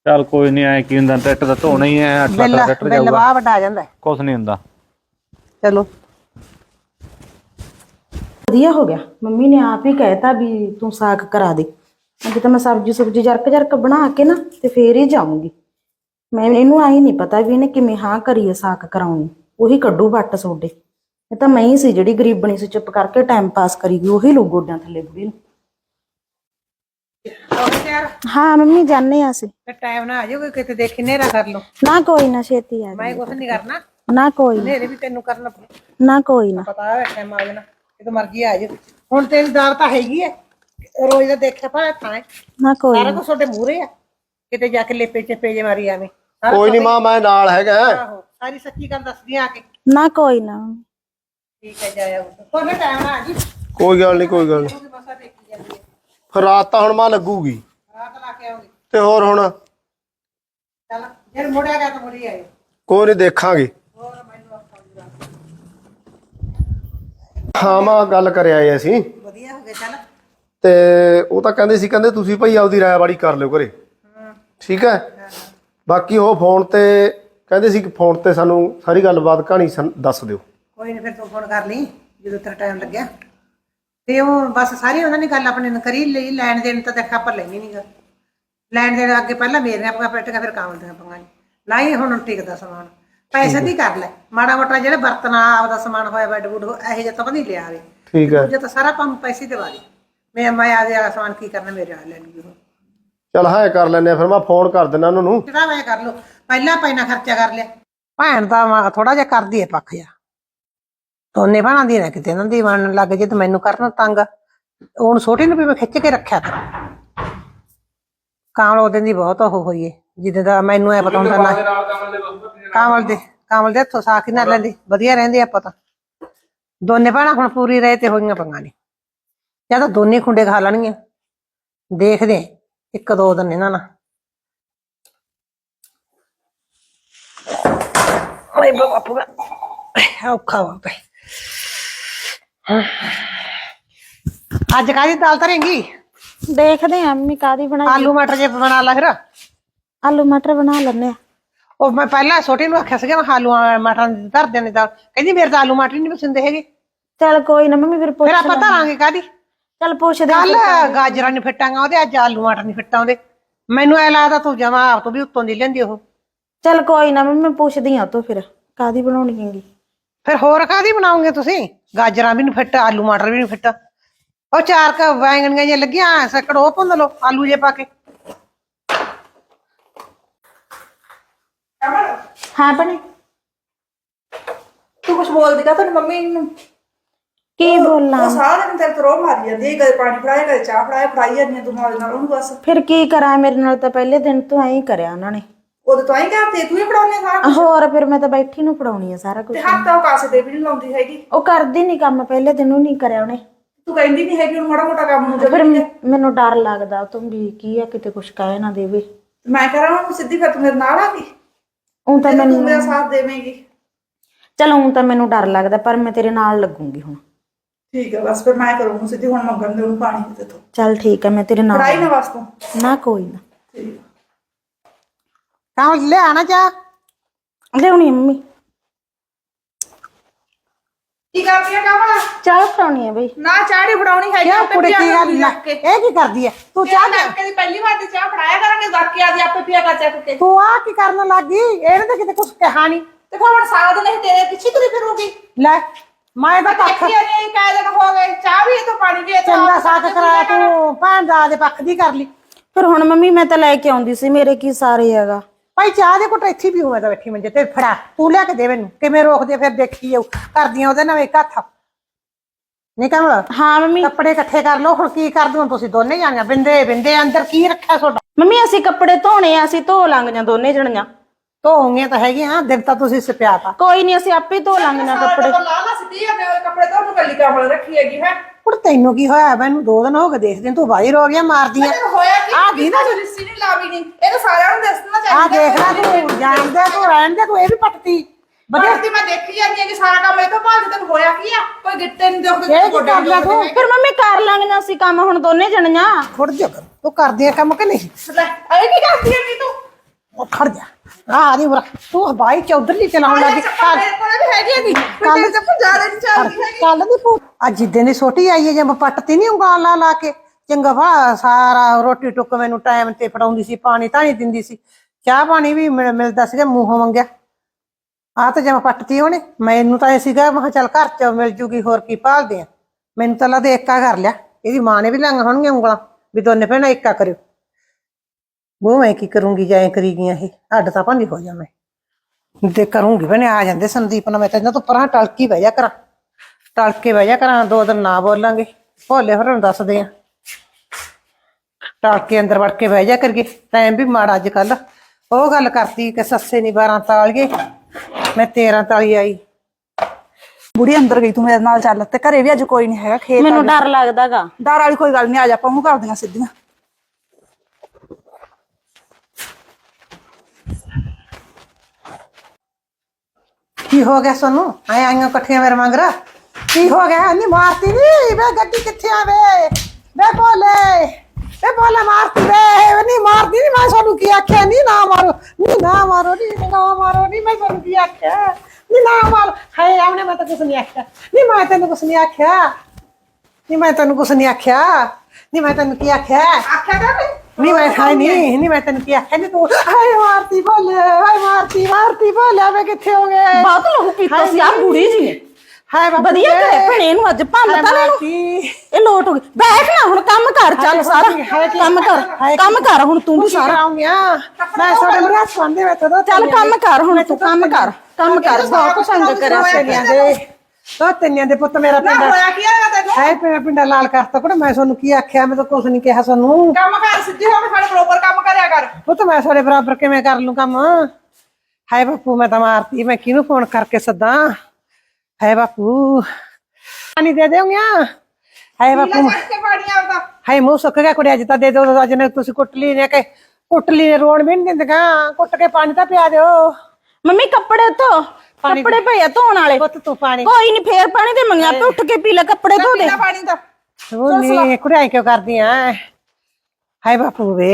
ਚੱਲ ਕੋਈ ਨਹੀਂ ਐ ਕੀ ਹੁੰਦਾ ਟਰੈਕਟਰ ਤਾਂ ਧੋਣਾ ਹੀ ਐ ਅੱਠ ਲੱਖ ਬਿੱਲ ਟਰੈਕਟਰ ਬਿੱਲ ਜਾਊਗਾ। ਵਾਹ ਵੱਡਾ ਜਾਂਦਾ। ਹੈ। ਕੁਛ ਨਹੀਂ ਹੁੰਦਾ। ਚਲੋ। ਵਧੀਆ ਹੋ ਗਿਆ। ਮੰਮੀ ਨੇ ਆਪ ਹੀ ਕਹਿਤਾ ਵੀ ਤੂੰ ਸਾਗ ਕਰਾ ਦੇ। ਅੱਜ ਤਾਂ ਮੈਂ ਸਬਜ਼ੀ ਸੁਬਜੀ ਜਰਕ ਜਰਕ ਬਣਾ ਕੇ ਨਾ ਤੇ ਫੇਰ ਹੀ ਜਾਊਂਗੀ। ਮੈਂ ਇਹਨੂੰ ਆਈ ਨਹੀਂ ਪਤਾ ਵੀ ਇਹਨੇ ਕਿਵੇਂ ਹਾਂ ਕਰੀਏ ਸਾਗ ਕਰਾਉਣੀ। ਉਹੀ ਕੱਢੂ ਵੱਟ ਸੋਡੇ। ਇਹ ਤਾਂ ਮੈਂ ਹੀ ਸੀ ਜਿਹੜੀ ਗਰੀਬਣੀ ਸੀ ਚੁੱਪ ਕਰਕੇ ਟਾਈਮ ਪਾਸ ਕਰੀ ਗਈ ਉਹੀ ਲੂ ਗੋਡਿਆਂ ਥੱਲੇ ਬੁੜੀ ਨੂੰ। ਹਾਂ ਮੰਮੀ ਜਾਣੇ ਆ ਸੀ ਤੇ ਟਾਈਮ ਨਾ ਆ ਜਾਊਗਾ ਕਿਤੇ ਦੇਖੀ ਨੇਰਾ ਕਰ ਲਓ ਨਾ ਕੋਈ ਨਾ ਛੇਤੀ ਆ ਮੈਂ ਕੁਛ ਨਹੀਂ ਕਰਨਾ। ਜਾਓ। ਨਾ ਕੋਈ ਨਾ। ਵੀ ਤੈਨੂੰ ਕਰਨਾ ਪਊ। ਨਾ ਕੋਈ ਨਾ। ਪਤਾ ਹੈ ਟਾਈਮ ਆ ਜਾਣਾ ਜਦੋਂ ਮਰਜ਼ੀ ਆ ਜਾਓ। ਹੁਣ ਤੇਰੀ ਦਾਲ ਤਾਂ ਹੈਗੀ ਹੈ ਰੋਜ਼ ਦਾ ਦੇਖਿਆ ਭਾਵੇਂ ਥਾਂ ਹੈ। ਨਾ ਕੋਈ ਸਾਰਾ ਕੁਝ ਤੁਹਾਡੇ ਮੂਹਰੇ ਆ। ਕਿਤੇ ਜਾ ਕੇ ਲੇਪੇ ਚ ਪੇਜ ਮਾਰੀ ਆਵੇਂ ਸਾਰਾ ਕੋਈ ਨਹੀਂ ਮਾਂ ਮੈਂ ਨਾਲ ਹੈਗਾ। ਆਹੋ ਸਾਰੀ ਸੱਚੀ ਗੱਲ ਦੱਸਦੀ ਆ ਕੇ। ਨਾ ਕੋਈ ਨਾ। ਠੀਕ ਹੈ ਜਾਇਆ ਕੋਨੇ ਟਾਈਮ ਨਾ ਆ ਜੀ। ਕੋਈ ਗੱਲ ਨਹੀਂ ਕੋਈ ਗੱਲ ਨਹੀਂ ਮਸਾ ਦੇਖੀ ਜਾਂਦੀ ਹੈ ਫਿਰ ਰਾਤ ਤਾਂ ਹੁਣ ਮਾਂ ਲੱਗੂਗੀ। ਰਾਤ ਲਾ ਕੇ ਆਉਂਗੀ। ਤੇ ਹੋਰ ਹੁਣ? ਚੱਲ ਜੇ ਮੁੜਿਆ ਗਿਆ ਤਾਂ ਮੁੜੀ ਆਇਓ। ਕੋਈ ਨਹੀਂ ਦੇਖਾਂਗੇ। ਹਾਂ ਮਾਂ ਗੱਲ ਕਰਿਆ ਆਏ ਅਸੀਂ। ਵਧੀਆ ਹੋ ਗਿਆ ਚੱਲ। ਤੇ ਉਹ ਤਾਂ ਕਹਿੰਦੇ ਸੀ ਕਹਿੰਦੇ ਤੁਸੀਂ ਭਾਈ ਆਪਦੀ ਰਾਇਵਾੜੀ ਕਰ ਲਿਓ ਘਰੇ। ਠੀਕ ਹੈ? ਬਾਕੀ ਉਹ ਫੋਨ ਤੇ ਕਹਿੰਦੇ ਸੀ ਕਿ ਫੋਨ ਤੇ ਸਾਨੂੰ ਸਾਰੀ ਗੱਲਬਾਤ ਕਹਾਣੀ ਸਾਨੂੰ ਦੱਸ ਦਿਓ। ਕੋਈ ਨਹੀਂ ਫਿਰ ਤੂੰ ਫੋਨ ਕਰ ਲਈ ਜਦੋਂ ਤੇਰਾ ਟਾਈਮ ਲੱਗਿਆ। ਤੇ ਉਹ ਬਸ ਸਾਰੀ ਉਹਨਾਂ ਨੇ ਗੱਲ ਆਪਣੇ ਨਾਲ ਕਰੀ ਲਈ ਲੈਣ ਦੇਣ ਤਾਂ ਦੇਖਾ ਆਪਾਂ ਲੈਣੀ ਨਹੀਂਗਾ ਲੈਣ ਦੇਣ ਅੱਗੇ ਪਹਿਲਾਂ ਮੇਰੀਆਂ ਪਗਾ ਪਲਟੀਆਂ ਫਿਰ ਕਾਮਲ ਦੀਆਂ ਪੰਗਾਂ ਨਾ। ਹੀ ਹੁਣ ਟਿਕਦਾ ਸਮਾਨ। ਪੈਸੇ ਦੀ ਕਰ ਲੈ। ਮਾੜਾ ਮੋਟਾ ਜਿਹੜਾ ਵਰਤਣਾ ਆਪਦਾ ਸਮਾਨ ਹੋਇਆ ਬੈੱਡ ਬੁੱਡ ਇਹੋ ਜਿਹਾ ਤਾਂ ਨਹੀਂ ਲਿਆ ਵੇ। ਠੀਕ ਹੈ। ਜੇ ਤਾਂ ਸਾਰਾ ਕੰਮ ਪੈਸੇ ਦੇ। ਵਾਲੀ ਮੈਂ ਮੈਂ ਆਦੇ ਵਾਲਾ ਸਮਾਨ ਕੀ ਕਰਨਾ ਮੇਰੇ ਨਾਲ ਲੈ ਲਈ ਉਹ। ਚਲ ਹਾਂ ਕਰ ਲੈਨੇ ਆ ਫਿਰ ਮੈਂ ਫੋਨ ਕਰ ਦਿੰਦਾ ਉਹਨਾਂ ਨੂੰ। ਕਿਹੜਾ ਮੈਂ ਕਰ ਲੋ ਪਹਿਲਾਂ ਪੈਨਾ ਖਰਚਾ ਕਰ ਲਿਆ। ਭੈਣ ਤਾਂ ਥੋੜਾ ਜਿਹਾ ਕਰਦੀ ਹੈ ਪੱਖ ਜਾ ਦੋਨੇ ਭੈਣਾਂ ਦੀ ਨਾ ਕਿਤੇ ਇਹਨਾਂ ਦੀ ਬਣਨ ਲੱਗ ਜੇ ਤੇ ਮੈਨੂੰ ਕਰਨ ਤੰਗ। ਹੁਣ ਛੋਟੀ ਨੂੰ ਵੀ ਮੈਂ ਖਿੱਚ ਕੇ ਰੱਖਿਆ ਕਰ ਕਾਮਲ ਉਹਦੇ ਦੀ ਬਹੁਤ ਉਹ ਹੋਈ ਏ। ਜਿਹਦੇ ਦਾ ਮੈਨੂੰ ਐ ਪਤਾ ਹੁੰਦਾ ਨਾ। ਕਾਮਲ ਦੇ ਕਾਮਲ ਦੇ ਹੱਥੋਂ ਸਾਖ ਹੀ ਨਾ ਲੈਂਦੀ। ਵਧੀਆ ਰਹਿੰਦੇ ਆਪਾਂ ਤਾਂ। ਦੋਨੇ ਭੈਣਾਂ ਹੁਣ ਪੂਰੀ ਰਹੇ ਤੇ ਹੋਈਆਂ ਪੰਗਾਂ ਨੇ। ਜਾਂ ਤਾਂ ਦੋਨੇ ਖੁੰਡੇ ਖਾ ਲੈਣਗੀਆਂ। ਦੇਖਦੇ ਆਂ, ਇੱਕ ਦੋ ਦਿਨ ਇਹਨਾਂ ਨਾਲ। ਓਏ ਬਾਪੂ ਔਖਾ ਵਾ ਪਏ ਅੱਜ ਕਾਹਦੀ ਦਾਲ ਧਰੇਂਗੀ? ਦੇਖਦੇ ਆ ਮੰਮੀ ਕਾਦੀ ਬਣਾਈ ਆਲੂ ਮਟਰ ਜੇ ਬਣਾ ਲਾ ਫਿਰ। ਆਲੂ ਮਟਰ ਬਣਾ ਲੈਣੇ ਆ। ਉਹ ਮੈਂ ਪਹਿਲਾਂ ਛੋਟੀ ਨੂੰ ਆਖਿਆ ਸੀਗਾ ਮੈਂ ਆਲੂ ਮਟਰਾਂ ਦੀ ਧਰ ਦੇਣੇ ਦਾਲ। ਕਹਿੰਦੀ ਮੇਰੇ ਤਾਂ ਆਲੂ ਮਟਰ ਨਹੀਂ ਪਸੰਦ ਹੈਗੇ। ਚੱਲ ਕੋਈ ਨਾ ਮੰਮੀ ਫਿਰ ਪੁੱਛ ਫਿਰ ਆਪਾਂ ਧਰਾਂਗੇ ਕਾਹਦੀ? ਚੱਲ ਪੁੱਛਦੇ ਕੱਲ ਗਾਜਰਾਂ ਨਹੀਂ ਫਿੱਟਾਂਗਾ ਉਹਦੇ ਅੱਜ ਆਲੂ ਮਟਰ ਨਹੀਂ ਫਿੱਟਾਂ ਉਹਦੇ। ਮੈਨੂੰ ਐ ਲੱਗਦਾ ਤੂੰ ਜਮਾ ਆਪ ਤੋਂ ਵੀ ਉੱਤੋਂ ਦੀ ਲੈਂਦੀ ਉਹ। ਚੱਲ ਕੋਈ ਨਾ ਮੰਮੀ ਮੈਂ ਪੁੱਛਦੀ ਆ ਤੂੰ ਫਿਰ ਕਾਦੀ ਬਣਾਉਣੀ ਹੈਗੀ। ਫਿਰ ਹੋਰ ਕਾਹਦੀ ਬਣਾਓਗੇ ਤੁਸੀਂ? ਗਾਜਰਾਂ ਵੀ ਨਹੀਂ ਫਿੱਟ ਆਲੂ ਮਟਰ ਵੀ ਨਹੀਂ ਫਿੱਟ। ਉਹ ਚਾਰ ਕ ਵੈਂਗਣੀਆਂ ਜਿਹੀਆਂ ਲੱਗੀਆਂ ਸੱਕੜ ਉਹ ਭੁੰਨ ਲਓ ਆਲੂ ਜੇ ਪਾ ਕੇ। ਹਾਂ ਭੈਣੇ। ਤੂੰ ਕੁਝ ਬੋਲਦੀ ਕਾ ਤੈਨੂੰ ਮੰਮੀ ਨੂੰ? ਕੀ ਬੋਲਾਂ? ਉਹ ਸਾਰਾ ਦਿਨ ਤੇਰੇ ਤੋਂ ਰੋਹ ਮਾਰੀ ਜਾਂਦੀ ਹੈ ਕਦੇ ਪਾਣੀ ਫੜਾਏ ਕਦੇ ਚਾਹ ਫੜਾਏ ਫੜਾਈ ਜਾਂਦੀ ਹੈ ਤੂੰ ਨਾਲ ਉਹਨੂੰ ਬਸ। ਫਿਰ ਕੀ ਕਰਾਂ ਮੇਰੇ ਨਾਲ ਤਾਂ ਪਹਿਲੇ ਦਿਨ ਤੋਂ ਐਂ ਹੀ ਕਰਿਆ ਉਹਨਾਂ ਨੇ। ਉਦੋਂ ਤਾਂ ਹੀ ਕਰਤੇ ਤੂੰ ਹੀ ਪੜਾਉਣੀ ਸਾਰਾ ਕੁਛ। ਹੋਰ ਫਿਰ ਮੈਂ ਤਾਂ ਬੈਠੀ ਨੂੰ ਪੜਾਉਣੀ ਆ ਸਾਰਾ ਕੁਝ ਤੇ ਹੱਥ ਤਾਂ ਉਹ ਕਾਸੇ ਤੇ ਵੀ ਨਹੀਂ ਲਾਉਂਦੀ ਹੈਗੀ। ਉਹ ਕਰਦੀ ਨਹੀਂ ਕੰਮ ਪਹਿਲੇ ਦਿਨ ਉਹ ਨਹੀਂ ਕਰਿਆ ਉਹਨੇ। ਤੂੰ ਕਹਿੰਦੀ ਨਹੀਂ ਹੈਗੀ ਉਹਨੂੰ ਮਾੜਾ ਮੋਟਾ ਕੰਮ ਨੂੰ ਫਿਰ ਮੈਨੂੰ ਡਰ ਲੱਗਦਾ ਤੂੰ ਵੀ ਕੀ ਆ ਕਿਤੇ ਕੁਝ ਕਹਿ ਨਾ ਦੇਵੇ। ਮੈਂ ਕਰਾਂ ਉਹਨੂੰ ਸਿੱਧੀ ਫਿਰ ਤੂੰ ਮੇਰੇ ਨਾਲ ਆ ਗਈ? ਉਹ ਤਾਂ ਮੈਨੂੰ ਮੇਰਾ ਸਾਥ ਦੇਵੇਂਗੀ। ਚਲ ਉਹ ਤਾਂ ਮੈਨੂੰ ਡਰ ਲੱਗਦਾ ਪਰ ਮੈਂ ਤੇਰੇ ਨਾਲ ਲੱਗੂੰਗੀ ਹੁਣ। ਠੀਕ ਹੈ ਬਸ ਫਿਰ ਮੈਂ ਕਰੂੰਗੀ ਸਿੱਧੀ ਹੁਣ ਮੰਗਣ ਦੇ ਉਹਨੂੰ ਪਾਣੀ ਦੇ ਤੋਂ ਚੱਲ ਠੀਕ ਹੈ ਮੈਂ ਤੇਰੇ ਨਾਲ ਫੜਾਈ ਨਾ ਬਸ ਤੂੰ। ਨਾ ਕੋਈ ਨਾ। ਠੀਕ। ਹੈ। ਕੰਮ ਲਿਆਣਾ ਚਾ ਲਿਆਉਣੀ ਆ ਮੰਮੀ। ਕੀ ਕਰਦੀ ਹੈ ਕਮਲ ਚਾਹ ਫੜਾਉਣੀ ਆ ਬਈ। ਨਾ ਚਾਹ ਨਹੀਂ ਫੜਾਉਣੀ ਹੈਗੀ ਕਿਉਂ ਆਪੇ ਕੁੜੀ ਕੀ ਗੱਲ ਕੇ। ਇਹ ਕੀ ਕਰਦੀ ਐ ਤੂੰ ਚਾਹ ਚਾਹ ਲੈ ਕੇ ਦੀ ਪਹਿਲੀ ਵਾਰ ਦੀ ਚਾਹ ਫੜਾਇਆ ਕਰਾਂਗੇ ਰੱਖ ਕੇ ਆਦੀ ਆਪੇ ਪੀਆ ਕਰ ਚੱਕ ਕੇ। ਤੂੰ ਆ ਕੀ ਕਰਨ ਲੱਗੀ ਇਹਨੇ ਤਾਂ ਕਿਤੇ ਕੁਝ ਕਿਹਾ ਨਹੀਂ ਤੇ ਫਿਰ ਹੁਣ ਸਾਰਾ ਦਿਨ ਇਹ ਤੇਰੇ ਪਿੱਛੇ ਤੁਰੀ ਫਿਰੂਗੀ। ਲੈ ਮੈਂ ਤਾਂ ਪੱਖ ਦੇਖੀ ਨਹੀਂ ਕਾਇ ਦਿਨ ਹੋ ਗਏ ਚਾਹ ਵੀ ਇਥੋਂ ਪਾਣੀ ਵੀ ਇਥੋਂ ਚੰਗਾ ਸਾਥ ਕਰਾਇਆ ਤੂੰ। ਭੈਣ ਦਾ ਦੇ ਪੱਖ ਦੀ ਕਰ ਲਈ। ਫਿਰ ਹੁਣ ਮੰਮੀ ਮੈਂ ਤਾਂ ਲੈ ਕੇ ਆਉਂਦੀ ਸੀ ਮੇਰੇ ਕੀ ਸਾਰੇ ਹੈਗਾ। ਭਾਈ ਚਾਹ ਦੇ ਘੁੱਟ ਇੱਥੇ ਵੀ ਮੈਂ ਤਾਂ ਬੈਠੀ ਮੰਜੇ ਤੇ। ਫੜਾ ਤੂੰ ਲਿਆ ਕੇ ਦੇ ਮੈਨੂੰ। ਕਿਵੇਂ ਰੋਕਦੇ ਫਿਰ ਦੇਖੀ ਜਾਊ। ਕਰਦੀਆਂ ਉਹਦੇ ਨਾਲ ਇੱਕ ਹੱਥ। ਨਹੀਂ ਕਮਲ ਹਾਂ ਮੰਮੀ। ਕੱਪੜੇ ਇਕੱਠੇ ਕਰ ਲਓ ਹੁਣ ਕੀ ਕਰ ਦੂੰ ਤੁਸੀਂ ਦੋਨੇ ਜਾਣੀਆਂ। ਬਿੰਦੇ ਬਿੰਦੇ ਅੰਦਰ ਕੀ ਰੱਖਿਆ ਤੁਹਾਡਾ? ਮੰਮੀ ਅਸੀਂ ਕੱਪੜੇ ਧੋਣੇ ਆ ਅਸੀਂ ਧੋ ਲਾਂਗੀਆਂ ਦੋਨੇ ਜਣੀਆਂ। ਧੋਉਂਗੀਆਂ ਤਾਂ ਹੈਗੀਆਂ ਦਿਨ ਤਾਂ ਤੁਸੀਂ ਸਪਿਆਤਾ ਕੋਈ ਨਹੀਂ ਅਸੀਂ ਆਪੇ ਧੋ ਲਾਂਗੀਆਂ ਕੱਪੜੇ। ਲਾ ਲਾ ਸਿੱਧੀ ਆ ਮੈਂ ਕੱਪੜੇ ਤੋਂ ਉਹਨੂੰ ਕੱਲੀ ਕਮਲ ਰੱਖੀ ਹੈਗੀ ਹੈ। ਹੁਣ ਤੈਨੂੰ ਕੀ ਹੋਇਆ? ਮੈਨੂੰ ਦੋ ਦਿਨ ਹੋ ਗਏ ਦੇਖਦੇ ਨੂੰ ਤੂੰ ਬਾਹਰ ਹੋ ਗਿਆ ਤੈਨੂੰ ਹੋਇਆ ਕੀ? ਆ ਗਈ ਨਾ ਤੂੰ ਲਿੱਸੀ ਨਹੀਂ ਲਾਵੀ ਨਹੀਂ ਇਹ ਤਾਂ ਸਾਰਿਆਂ ਨੂੰ ਦੱਸਣਾ ਆ ਚਾਹੀਦਾ। ਦੇਖ ਲੈ ਤੂੰ ਜਾਣਦਾ ਤੂੰ ਰਹਿਣ ਦੇ ਤੂੰ ਇਹ ਵੀ ਪੱਟਤੀ। ਵਧੀਆ। ਬੜੀ ਮੈਂ ਦੇਖੀ ਜਾਂਦੀ ਹੈ ਕਿ ਸਾਰਾ ਕੰਮ ਇਹ ਤੋਂ ਭਾਲ ਤੈਨੂੰ ਹੋਇਆ ਕੀ ਆ? ਕੋਈ ਗਿੱਟੇ ਨਹੀਂ ਦੇਖਦੇ ਇਹ ਕੀ ਕਰ ਲਿਆ ਤੂੰ? ਫਿਰ ਮੰਮੀ ਕਰ ਲਾਂਗੀਆਂ ਅਸੀਂ ਕੰਮ ਹੁਣ ਦੋਨੇ ਜਣੀਆਂ। ਖੁੜ ਜਾ ਕਰ। ਤੂੰ ਕਰਦੀ ਆ ਕੰਮ ਕਿ ਨਹੀਂ? ਲੈ ਇਹ ਕੀ ਕਰਦੀ ਹੈ ਨੀ ਤੂੰ? ਉਹ ਖੜ ਜਾ। ਆ ਆ ਨਹੀਂ ਬਰਾ ਤੂੰ ਬਾਈ ਚੌਧਰੀ ਚਲਾਉਣ ਲੱਗੀ ਮੇਰੇ ਕੋਲ ਵੀ ਹੈਗੀ ਹੈਗੀ ਕੱਲ ਜ਼ਿਆਦਾ ਨਹੀਂ ਚੱਲਦੀ ਹੈਗੀ। ਕੱਲ ਦੀ ਭੂ ਅੱਜ ਜਿੱਦੇ ਦੀ ਛੋਟੀ ਆਈ ਹੈ ਜਦ ਪੱਟਤੀ ਨਹੀਂ ਉਂਗਲ ਲਾ ਲਾ ਕੇ ਚੰਗਾ ਭਲਾ ਸਾਰਾ ਰੋਟੀ ਟੁੱਕ ਮੈਨੂੰ ਟਾਈਮ ਤੇ ਫੜਾਉਂਦੀ ਸੀ ਪਾਣੀ ਤਾਂ ਨਹੀਂ ਦਿੰਦੀ ਸੀ। ਚਾਹ ਪਾਣੀ ਵੀ ਮਿਲ- ਮਿਲਦਾ ਸੀਗਾ ਮੂੰਹੋਂ ਮੰਗਿਆ। ਆ ਤਾਂ ਜਦ ਪੱਟਤੀ ਉਹਨੇ ਮੈਨੂੰ ਤਾਂ ਇਹ ਸੀਗਾ ਮੈਂ ਕਿਹਾ ਚੱਲ ਘਰ ਚ ਮਿਲ ਜੂਗੀ ਹੋਰ ਕੀ ਭਾਲਦੇ ਆ। ਮੈਨੂੰ ਤਾਂ ਲੱਗਦਾ ਏਕਾ ਕਰ ਲਿਆ। ਇਹਦੀ ਮਾਂ ਨੇ ਵੀ ਲਾਂਗਾ ਹੋਣਗੀਆਂ ਉਂਗਲਾਂ ਵੀ ਦੋਨੇ ਭੈਣਾਂ ਏਕਾ ਕਰਿਓ। ਉਹ ਮੈਂ ਕੀ ਕਰੂੰਗੀ ਜਾਂ ਐਂ ਕਰੀ ਗਈਆਂ ਇਹ? ਅੱਡ ਤਾਂ ਭਾਂਦੀ ਹੋ ਜਾ ਮੈਂ। ਤੇ ਕਰੂੰਗੀ ਭੈਣੇ ਆ ਜਾਂਦੇ ਸੰਦੀਪ ਨਾਲ ਮੈਂ ਤਾਂ ਇਹਨਾਂ ਤੋਂ ਪਰਾਂ ਟਲਕੀ ਬਹਿ ਜਾ ਕਰਾਂ। ਟਲ ਕੇ ਬਹਿ ਜਾ ਕਰਾਂ ਦੋ ਦਿਨ ਨਾ ਬੋਲਾਂਗੇ। ਭੋਲੇ ਹੋਰਾਂ ਨੂੰ ਦੱਸਦੇ ਆ। ਟਲ ਕੇ ਅੰਦਰ ਵੜ ਕੇ ਬਹਿ ਜਾ ਕਰਗੇ ਟਾਈਮ ਵੀ ਮਾੜਾ ਅੱਜ ਕੱਲ ਉਹ ਗੱਲ ਕਰਤੀ ਕਿ ਸੱਸੇ ਨਹੀਂ 12 ਤਾਲ ਗਏ ਮੈਂ 13 ਤਾਲੀ ਆਈ। ਬੁੜੀ ਅੰਦਰ ਗਈ ਤੂੰ ਮੇਰੇ ਨਾਲ ਚੱਲ ਤੇ ਘਰੇ ਵੀ ਅੱਜ ਕੋਈ ਨਹੀਂ ਹੈਗਾ ਖੇਤ ਮੈਨੂੰ ਡਰ ਲੱਗਦਾਗਾ। ਡਰ ਵਾਲੀ ਕੋਈ ਗੱਲ ਨਹੀਂ ਆ ਜਾ ਆਪਾਂ ਮੂੰਹ ਕਰਦੀਆਂ ਸਿੱਧੀਆਂ। ਕੀ ਹੋ ਗਿਆ ਸਾਨੂੰ? ਆਏ ਆਈਆਂ ਇਕੱਠੀਆਂ ਮੇਰੇ ਮੰਗਰਾ ਕੀ ਹੋ ਗਿਆ? ਨਹੀਂ ਮਾਰਤੀ ਨਹੀਂ ਵੇ ਗੱਡੀ ਕਿੱਥੇ ਆ ਵੇ? ਵੇ ਬੋਲੇ ਵੇ ਬੋਲੇ ਮਾਰਤੀ ਵੇ। ਨਹੀਂ ਮਾਰਦੀ ਨਹੀਂ ਮੈਂ ਸਾਨੂੰ ਕੀ ਆਖਿਆ? ਨਹੀਂ ਨਾ ਮਾਰੋ। ਨਹੀਂ ਨਾ ਮਾਰੋ। ਨਹੀਂ ਨਾ ਮਾਰੋ। ਨਹੀਂ ਮੈਂ ਤੁਹਾਨੂੰ ਕੀ ਆਖਿਆ? ਨਹੀਂ ਨਾ ਮਾਰੋ। ਹਾਏ ਆਉਣੇ ਮੈਂ ਤਾਂ ਕੁਛ ਨਹੀਂ ਆਖਿਆ। ਨਹੀਂ ਮੈਂ ਤੈਨੂੰ ਕੁਛ ਨਹੀਂ ਆਖਿਆ। ਨਹੀਂ ਮੈਂ ਤੈਨੂੰ ਕੁਛ ਨਹੀਂ ਆਖਿਆ। ਨਹੀਂ ਮੈਂ ਤੈਨੂੰ ਕੀ ਆਖਿਆ? ਆਖਿਆ ਕਰ ਨਹੀਂ ਮੈਂ ਖਾਈ ਨਹੀਂ ਨਹੀਂ ਮੈਂ ਤੈਨੂੰ ਕੀ ਆਖਿਆ ਨਹੀਂ ਤੂੰ ਹਾਏ ਮਾਰਤੀ ਬੋਲੇ ਹਾਏ ਮਾਰਤੀ ਮਾਰਤੀ ਬੋਲੇ ਵੇ ਕਿੱਥੇ ਹੋ ਗਏ? ਬਹੁਤ ਲੋਕ ਪੀਤਾ ਸੀ ਆ ਬੁੜੀ ਜੀ। ਨੇ ਹਾਏ ਬਾਪੂ ਵਧੀਆ। ਕਰੇ ਭਣੇ ਨੂੰ ਅੱਜ ਭੰਨ ਤਾਂ ਲੈ। ਇਹ ਲੋਟ ਹੋ ਗਈ। ਬੈਠ ਨਾ ਹੁਣ ਕੰਮ ਕਰ ਚੱਲ ਸਾਰਾ। ਕੰਮ ਕਰ ਕੰਮ ਕਰ ਹੁਣ ਤੂੰ ਵੀ ਸਾਰਾ। ਮੈਂ ਤੁਹਾਡੇ ਮੂਹਰੇ ਹੱਥ ਬੰਦੇ ਮੈਂ ਤਾਂ ਚੱਲ ਕੰਮ ਕਰ ਹੁਣ ਤੂੰ ਕੰਮ ਕਰ ਕੰਮ ਕਰ ਬਹੁਤ ਸੰਗ ਕਰਿਆ ਤੇਨੀਆਂ ਦੇ ਤੋ ਤੇਨੀਆਂ ਦੇ ਪੁੱਤ ਮੇਰਾ ਨਾ ਪਿੰਡ ਹੋਇਆ ਕੀ ਆ ਤੈਨੂੰ? ਹਾਏ ਮੇਰਾ ਪਿੰਡਾ ਲਾਲ ਕਰਤਾ ਕੁੜ ਮੈਂ ਤੁਹਾਨੂੰ ਕੀ ਆਖਿਆ ਮੈਂ ਤਾਂ ਕੁਛ ਨਹੀਂ ਕਿਹਾ ਤੁਹਾਨੂੰ ਕੰਮ ਕਰ ਸਿੱਧੀ ਹੋ ਕੇ ਸਾਡੇ ਬਰੋਬਰ ਕੰਮ ਕਰਿਆ ਕਰ। ਪੁੱਤ ਮੈਂ ਤੁਹਾਡੇ ਬਰਾਬਰ ਕਿਵੇਂ ਕਰ ਲੂੰ ਕੰਮ? ਹਾਏ ਬਾਪੂ ਮੈਂ ਤਾਂ ਮਾਰਤੀ ਮੈਂ ਕਿਹਨੂੰ ਫੋਨ ਕਰਕੇ ਸੱਦਾਂ? ਹਾਏ ਬਾਪੂ ਪਾਣੀ ਦੇ ਦੇਉਂਗੀਆਂ ਹਾਏ ਬਾਪੂ ਪਾਣੀ ਆਉਂਦਾ। ਹਾਏ ਮੂੰਹ ਸੁੱਕ ਗਿਆ ਕੁੜਿਆ ਜਿੱਤਾ ਦੇ ਦਿਓ ਅੱਜ ਨੇ ਤੁਸੀਂ ਕੁੱਟਲੀ ਨੇ ਕਿ ਕੁੱਟਲੀ ਨੇ ਰੋਣ ਵੀ ਨਹੀਂ ਦਿੰਦੀਆਂ। ਕੁੱਟ ਕੇ ਪਾਣੀ ਤਾਂ ਪਿਆ ਦਿਓ। ਮੰਮੀ ਕੱਪੜੇ ਧੋ ਪਾਣੀ ਕੱਪੜੇ ਪਏ ਆ ਧੋਣ ਵਾਲੇ। ਪੁੱਤ ਤੂੰ ਪਾਣੀ। ਕੋਈ ਨਹੀਂ ਫੇਰ ਪਾਣੀ ਦੇ ਮੰਗਿਆ ਆਪੇ ਉੱਠ ਕੇ ਪੀ ਲੈ ਕੱਪੜੇ ਧੋ ਦੇ। ਪੀਣਾ ਪਾਣੀ ਦਾ ਉਹ ਨਹੀਂ ਕੁੜਿਆ ਕਿਉਂ ਕਰਦੀ ਆ ਹਾਏ ਬਾਪੂ ਵੇ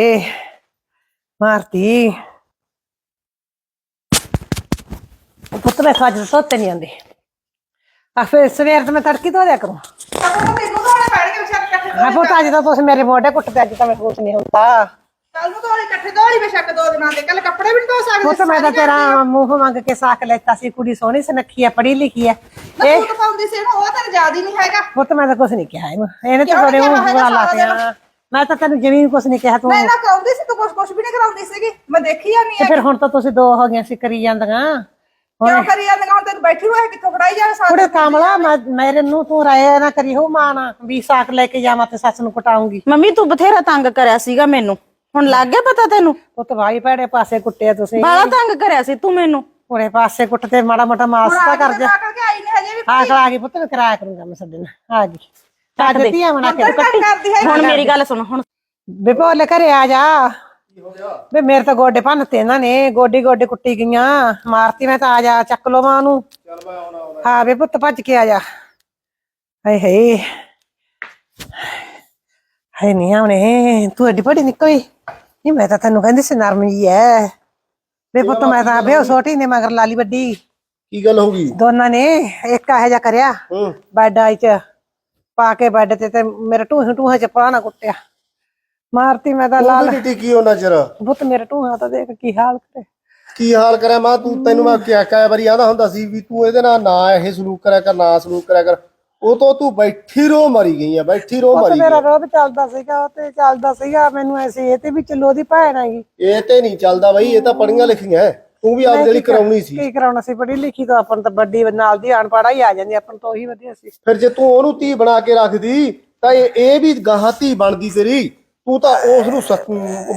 ਮਾਰਤੀ ਉਹ ਪੁੱਤ ਮੈਂ ਖਾਜ ਸੋਤੇ ਨਹੀਂ ਆਂਦੇ ਆ ਫਿਰ ਸਵੇਰ ਤੋਂ ਮੈਂ ਤੜਕੀ ਧੋ ਦਿਆ ਕਰੂੰ। ਤਾਂ ਮੈਨੂੰ ਥੋੜੇ ਪੈਣਗੇ ਵਿਚਾਰ ਇਕੱਠੇ ਹਾਂ ਪੁੱਤ ਅੱਜ ਤਾਂ ਤੁਸੀਂ ਮੇਰੇ ਮੋਢੇ ਕੁੱਟਦੇ ਅੱਜ ਤਾਂ ਮੈਂ ਕੁਛ ਨਹੀਂ ਹੁੰਦਾ। ਕੱਲ ਨੂੰ ਥੋੜੇ ਇਕੱਠੇ ਦੋੜੀ ਬੇਸ਼ੱਕ ਦੋ ਦਿਨਾਂ ਦੇ ਕੱਲ ਕੱਪੜੇ ਵੀ ਨਹੀਂ ਧੋ ਸਕਦੇ ਪੁੱਤ ਮੈਂ ਤਾਂ ਤੇਰਾ ਮੂੰਹ ਮੰਗ ਕੇ ਸਾਕ ਲੈਤਾ ਸੀ ਕੁੜੀ ਸੋਹਣੀ ਸੁਨੱਖੀ ਆ ਪੜ੍ਹੀ ਲਿਖੀ ਆ। ਨਾ ਇਹ ਤੂੰ ਤਾਂ ਪਾਉਂਦੀ ਸੀ ਇਹਨੂੰ ਉਹ ਤਾਂ ਯਾਦ ਹੀ ਨਹੀਂ ਹੈਗਾ। ਪੁੱਤ ਮੈਂ ਤਾਂ ਕੁਛ ਨਹੀਂ ਕਿਹਾ ਇਹਨੂੰ। ਇਹਨੇ ਤਾਂ ਕਿਉਂ ਬੜੇ ਨੀ ਉਹ ਕਿਹਾ ਹੈਗਾ ਬੁਰਾ ਸਾਰਾ ਲਾਤਿਆ ਮੈਂ ਤਾਂ ਤੈਨੂੰ ਜ਼ਮੀਨ ਕੁਛ ਨਹੀਂ ਕਿਹਾ ਤੂੰ। ਮੈਂ ਨਾ ਕਰਾਉਂਦੀ ਸੀ ਤੂੰ ਕੁਛ ਕੁਛ ਵੀ ਨਹੀਂ ਕਰਾਉਂਦੀ ਸੀਗੀ। ਮੈਂ ਦੇਖੀ ਜਾਂਦੀ ਤੇ ਆ ਫਿਰ ਹੁਣ ਤਾਂ ਤੁਸੀਂ ਦੋ ਹੋ ਗਈਆਂ ਸੀ ਕਰੀ ਜਾਂਦੀਆਂ। ਕਿਉਂ ਕਰੀ ਜਾਂਦੀ ਹੁਣ ਤੈਨੂੰ ਬੈਠੀ ਹੋਇਆ ਕਿੱਥੋਂ ਫੜਾਈ ਜਾਵੇ ਸਾਥ ਕੁੜੇ ਕਾਮਲਾ ਮੈਂ ਮੇਰੇ ਨੂੰ ਤੂੰ ਨਾ ਕਰੀ ਹੋ ਮਾਨਾ ਵੀ ਸਾਕ ਲੈ ਕੇ ਜਾਵਾਂ ਤੇ ਸੱਸ ਨੂੰ ਪਟਾਉਂਗੀ ਮੰਮੀ ਤੂੰ ਬਥੇਰਾ ਤੰਗ ਕਰਿਆ ਸੀਗਾ ਮੈਨੂੰ। ਹੁਣ ਲੱਗ ਗਿਆ ਪਤਾ ਤੈਨੂੰ? ਉਹ ਤਾਂ ਭਾਈ ਭੈੜੇ ਪਾਸੇ ਕੁੱਟਿਆ ਤੁਸੀਂ। ਬਾਲਾ ਤੰਗ ਕਰਿਆ ਸੀ ਤੂੰ ਮੈਨੂੰ। ਉਹਨੇ ਪਾਸੇ ਕੁੱਟ ਤੇ ਮਾੜਾ ਮੋਟਾ ਮਾਸ ਤਾਂ ਕਰ ਜਾ ਕਰਕੇ ਆਈ ਨੇ ਹਜੇ ਵੀ ਆ ਕਰਾ ਕੇ ਪੁੱਤ ਕਰਾਇਆ ਕਰੂੰਗਾ ਮੈਂ ਸਾਡੇ ਨਾਲ। ਆ ਗਈ। ਆ ਦਿੱਤੀ ਆ ਕੇ ਕੱਟ। ਹੁਣ ਮੇਰੀ ਗੱਲ ਸੁਣ ਹੁਣ ਬਿਪੋਲੇ ਘਰੇ ਆ ਜਾ। ਵੇ ਮੇਰੇ ਤਾਂ ਗੋਡੇ ਭੰਨਤੇ ਇਹਨਾਂ ਨੇ ਗੋਡੀ ਗੋਡੇ ਕੁੱਟੀ ਗਈਆਂ। ਮਾਰਤੀ ਮੈਂ ਤਾਂ ਆ ਜਾ ਚੱਕ ਲੋ ਮਾਂ ਨੂੰ। ਹਾਂ ਵੇ ਪੁੱਤ ਭੱਜ ਕੇ ਆ ਜਾ। ਹਾਏ ਹਾਏ। ਹਾਏ ਨਹੀਂ ਆਉਣੇ ਤੂੰ ਐਡੀ ਵੱਡੀ ਨਿਕਲੀ। ਨਹੀਂ ਮੈਂ ਤਾਂ ਤੈਨੂੰ ਕਹਿੰਦੀ ਸੀ ਨਰਮ ਜੀ ਐ। ਵੇ ਪੁੱਤ ਮੈਂ ਤਾਂ ਬੇ ਛੋਟੀ ਨੇ ਮਗਰ ਲਾਲੀ ਵੱਡੀ। ਕੀ ਗੱਲ ਹੋ ਗਈ? ਦੋਨਾਂ ਨੇ ਇੱਕ ਇਹੋ ਜਿਹਾ ਕਰਿਆ ਹੂੰ। ਬੈੱਡ ਆਈ ਚ ਪਾ ਕੇ ਬੈੱਡ ਤੇ ਤੇ ਮੇਰੇ ਟੂਹ ਟੂਹਾਂ ਚ ਪੁਰਾਣਾ ਕੁੱਟਿਆ। ਮਾਰਤੀ ਮੈਂ ਤਾਂ ਲਾਲ। ਤੂੰ ਵੀ ਟਿਕੀ ਹੋ ਨਜ਼ਰ ਪੁੱਤ ਮੇਰੇ ਟੂਹਾਂ ਤਾਂ ਦੇਖ ਕੀ ਹਾਲ ਕਰੇ। ਕੀ ਹਾਲ ਕਰਿਆ ਮਾਂ ਤੂੰ ਤੈਨੂੰ ਮੈਂ ਕਿਹਾ ਕਈ ਵਾਰੀ ਆਦਾ ਹੁੰਦਾ ਸੀ ਵੀ ਤੂੰ ਇਹਦੇ ਨਾਲ ਨਾ ਇਹ ਸਲੂਕ ਕਰਿਆ ਕਰ ਨਾ ਸਲੂਕ ਕਰਿਆ ਕਰ। ਉਹ ਤੋਂ ਤੂੰ ਬੈਠੀ ਰੋ ਮਰੀ ਗਈ ਆ ਬੈਠੀ ਰੋ ਮਰੀ ਮੇਰਾ ਗਈ ਰੋਬ ਚੱਲਦਾ ਸੀਗਾ ਉਹ ਤੇ ਚੱਲਦਾ ਸੀਗਾ ਮੈਨੂੰ ਐਸੀ ਇਹ ਤੇ ਵੀ ਚਲੋ ਦੀ ਭੈਣ ਆਈ ਇਹ ਤੇ ਨਹੀਂ ਚੱਲਦਾ ਬਈ ਇਹ ਤਾਂ ਪੜੀਆਂ ਲਿਖੀਆਂ ਐ। ਤੂੰ ਵੀ ਆਪਦੇ ਲਈ ਕਰਾਉਣੀ ਸੀ। ਕੀ ਕਰਾਉਣਾ ਸੀ? ਪੜ੍ਹੀ ਲਿਖੀ ਤਾਂ ਆਪਾਂ ਨੂੰ ਤਾਂ ਵੱਡੀ ਨਾਲ ਦੀ ਅਨਪੜ੍ਹ ਹੀ ਆ ਜਾਂਦੀ ਆਪਾਂ ਤਾਂ ਉਹੀ ਵਧੀਆ ਸੀ। ਫਿਰ ਜੇ ਤੂੰ ਉਹਨੂੰ ਧੀ ਬਣਾ ਕੇ ਰੱਖਦੀ ਤਾਂ ਇਹ ਇਹ ਵੀ ਗਾਹਾਂ ਧੀ ਬਣਦੀ ਤੇਰੀ। ਤੂੰ ਤਾਂ ਉਸ ਨੂੰ ਸੱਚ-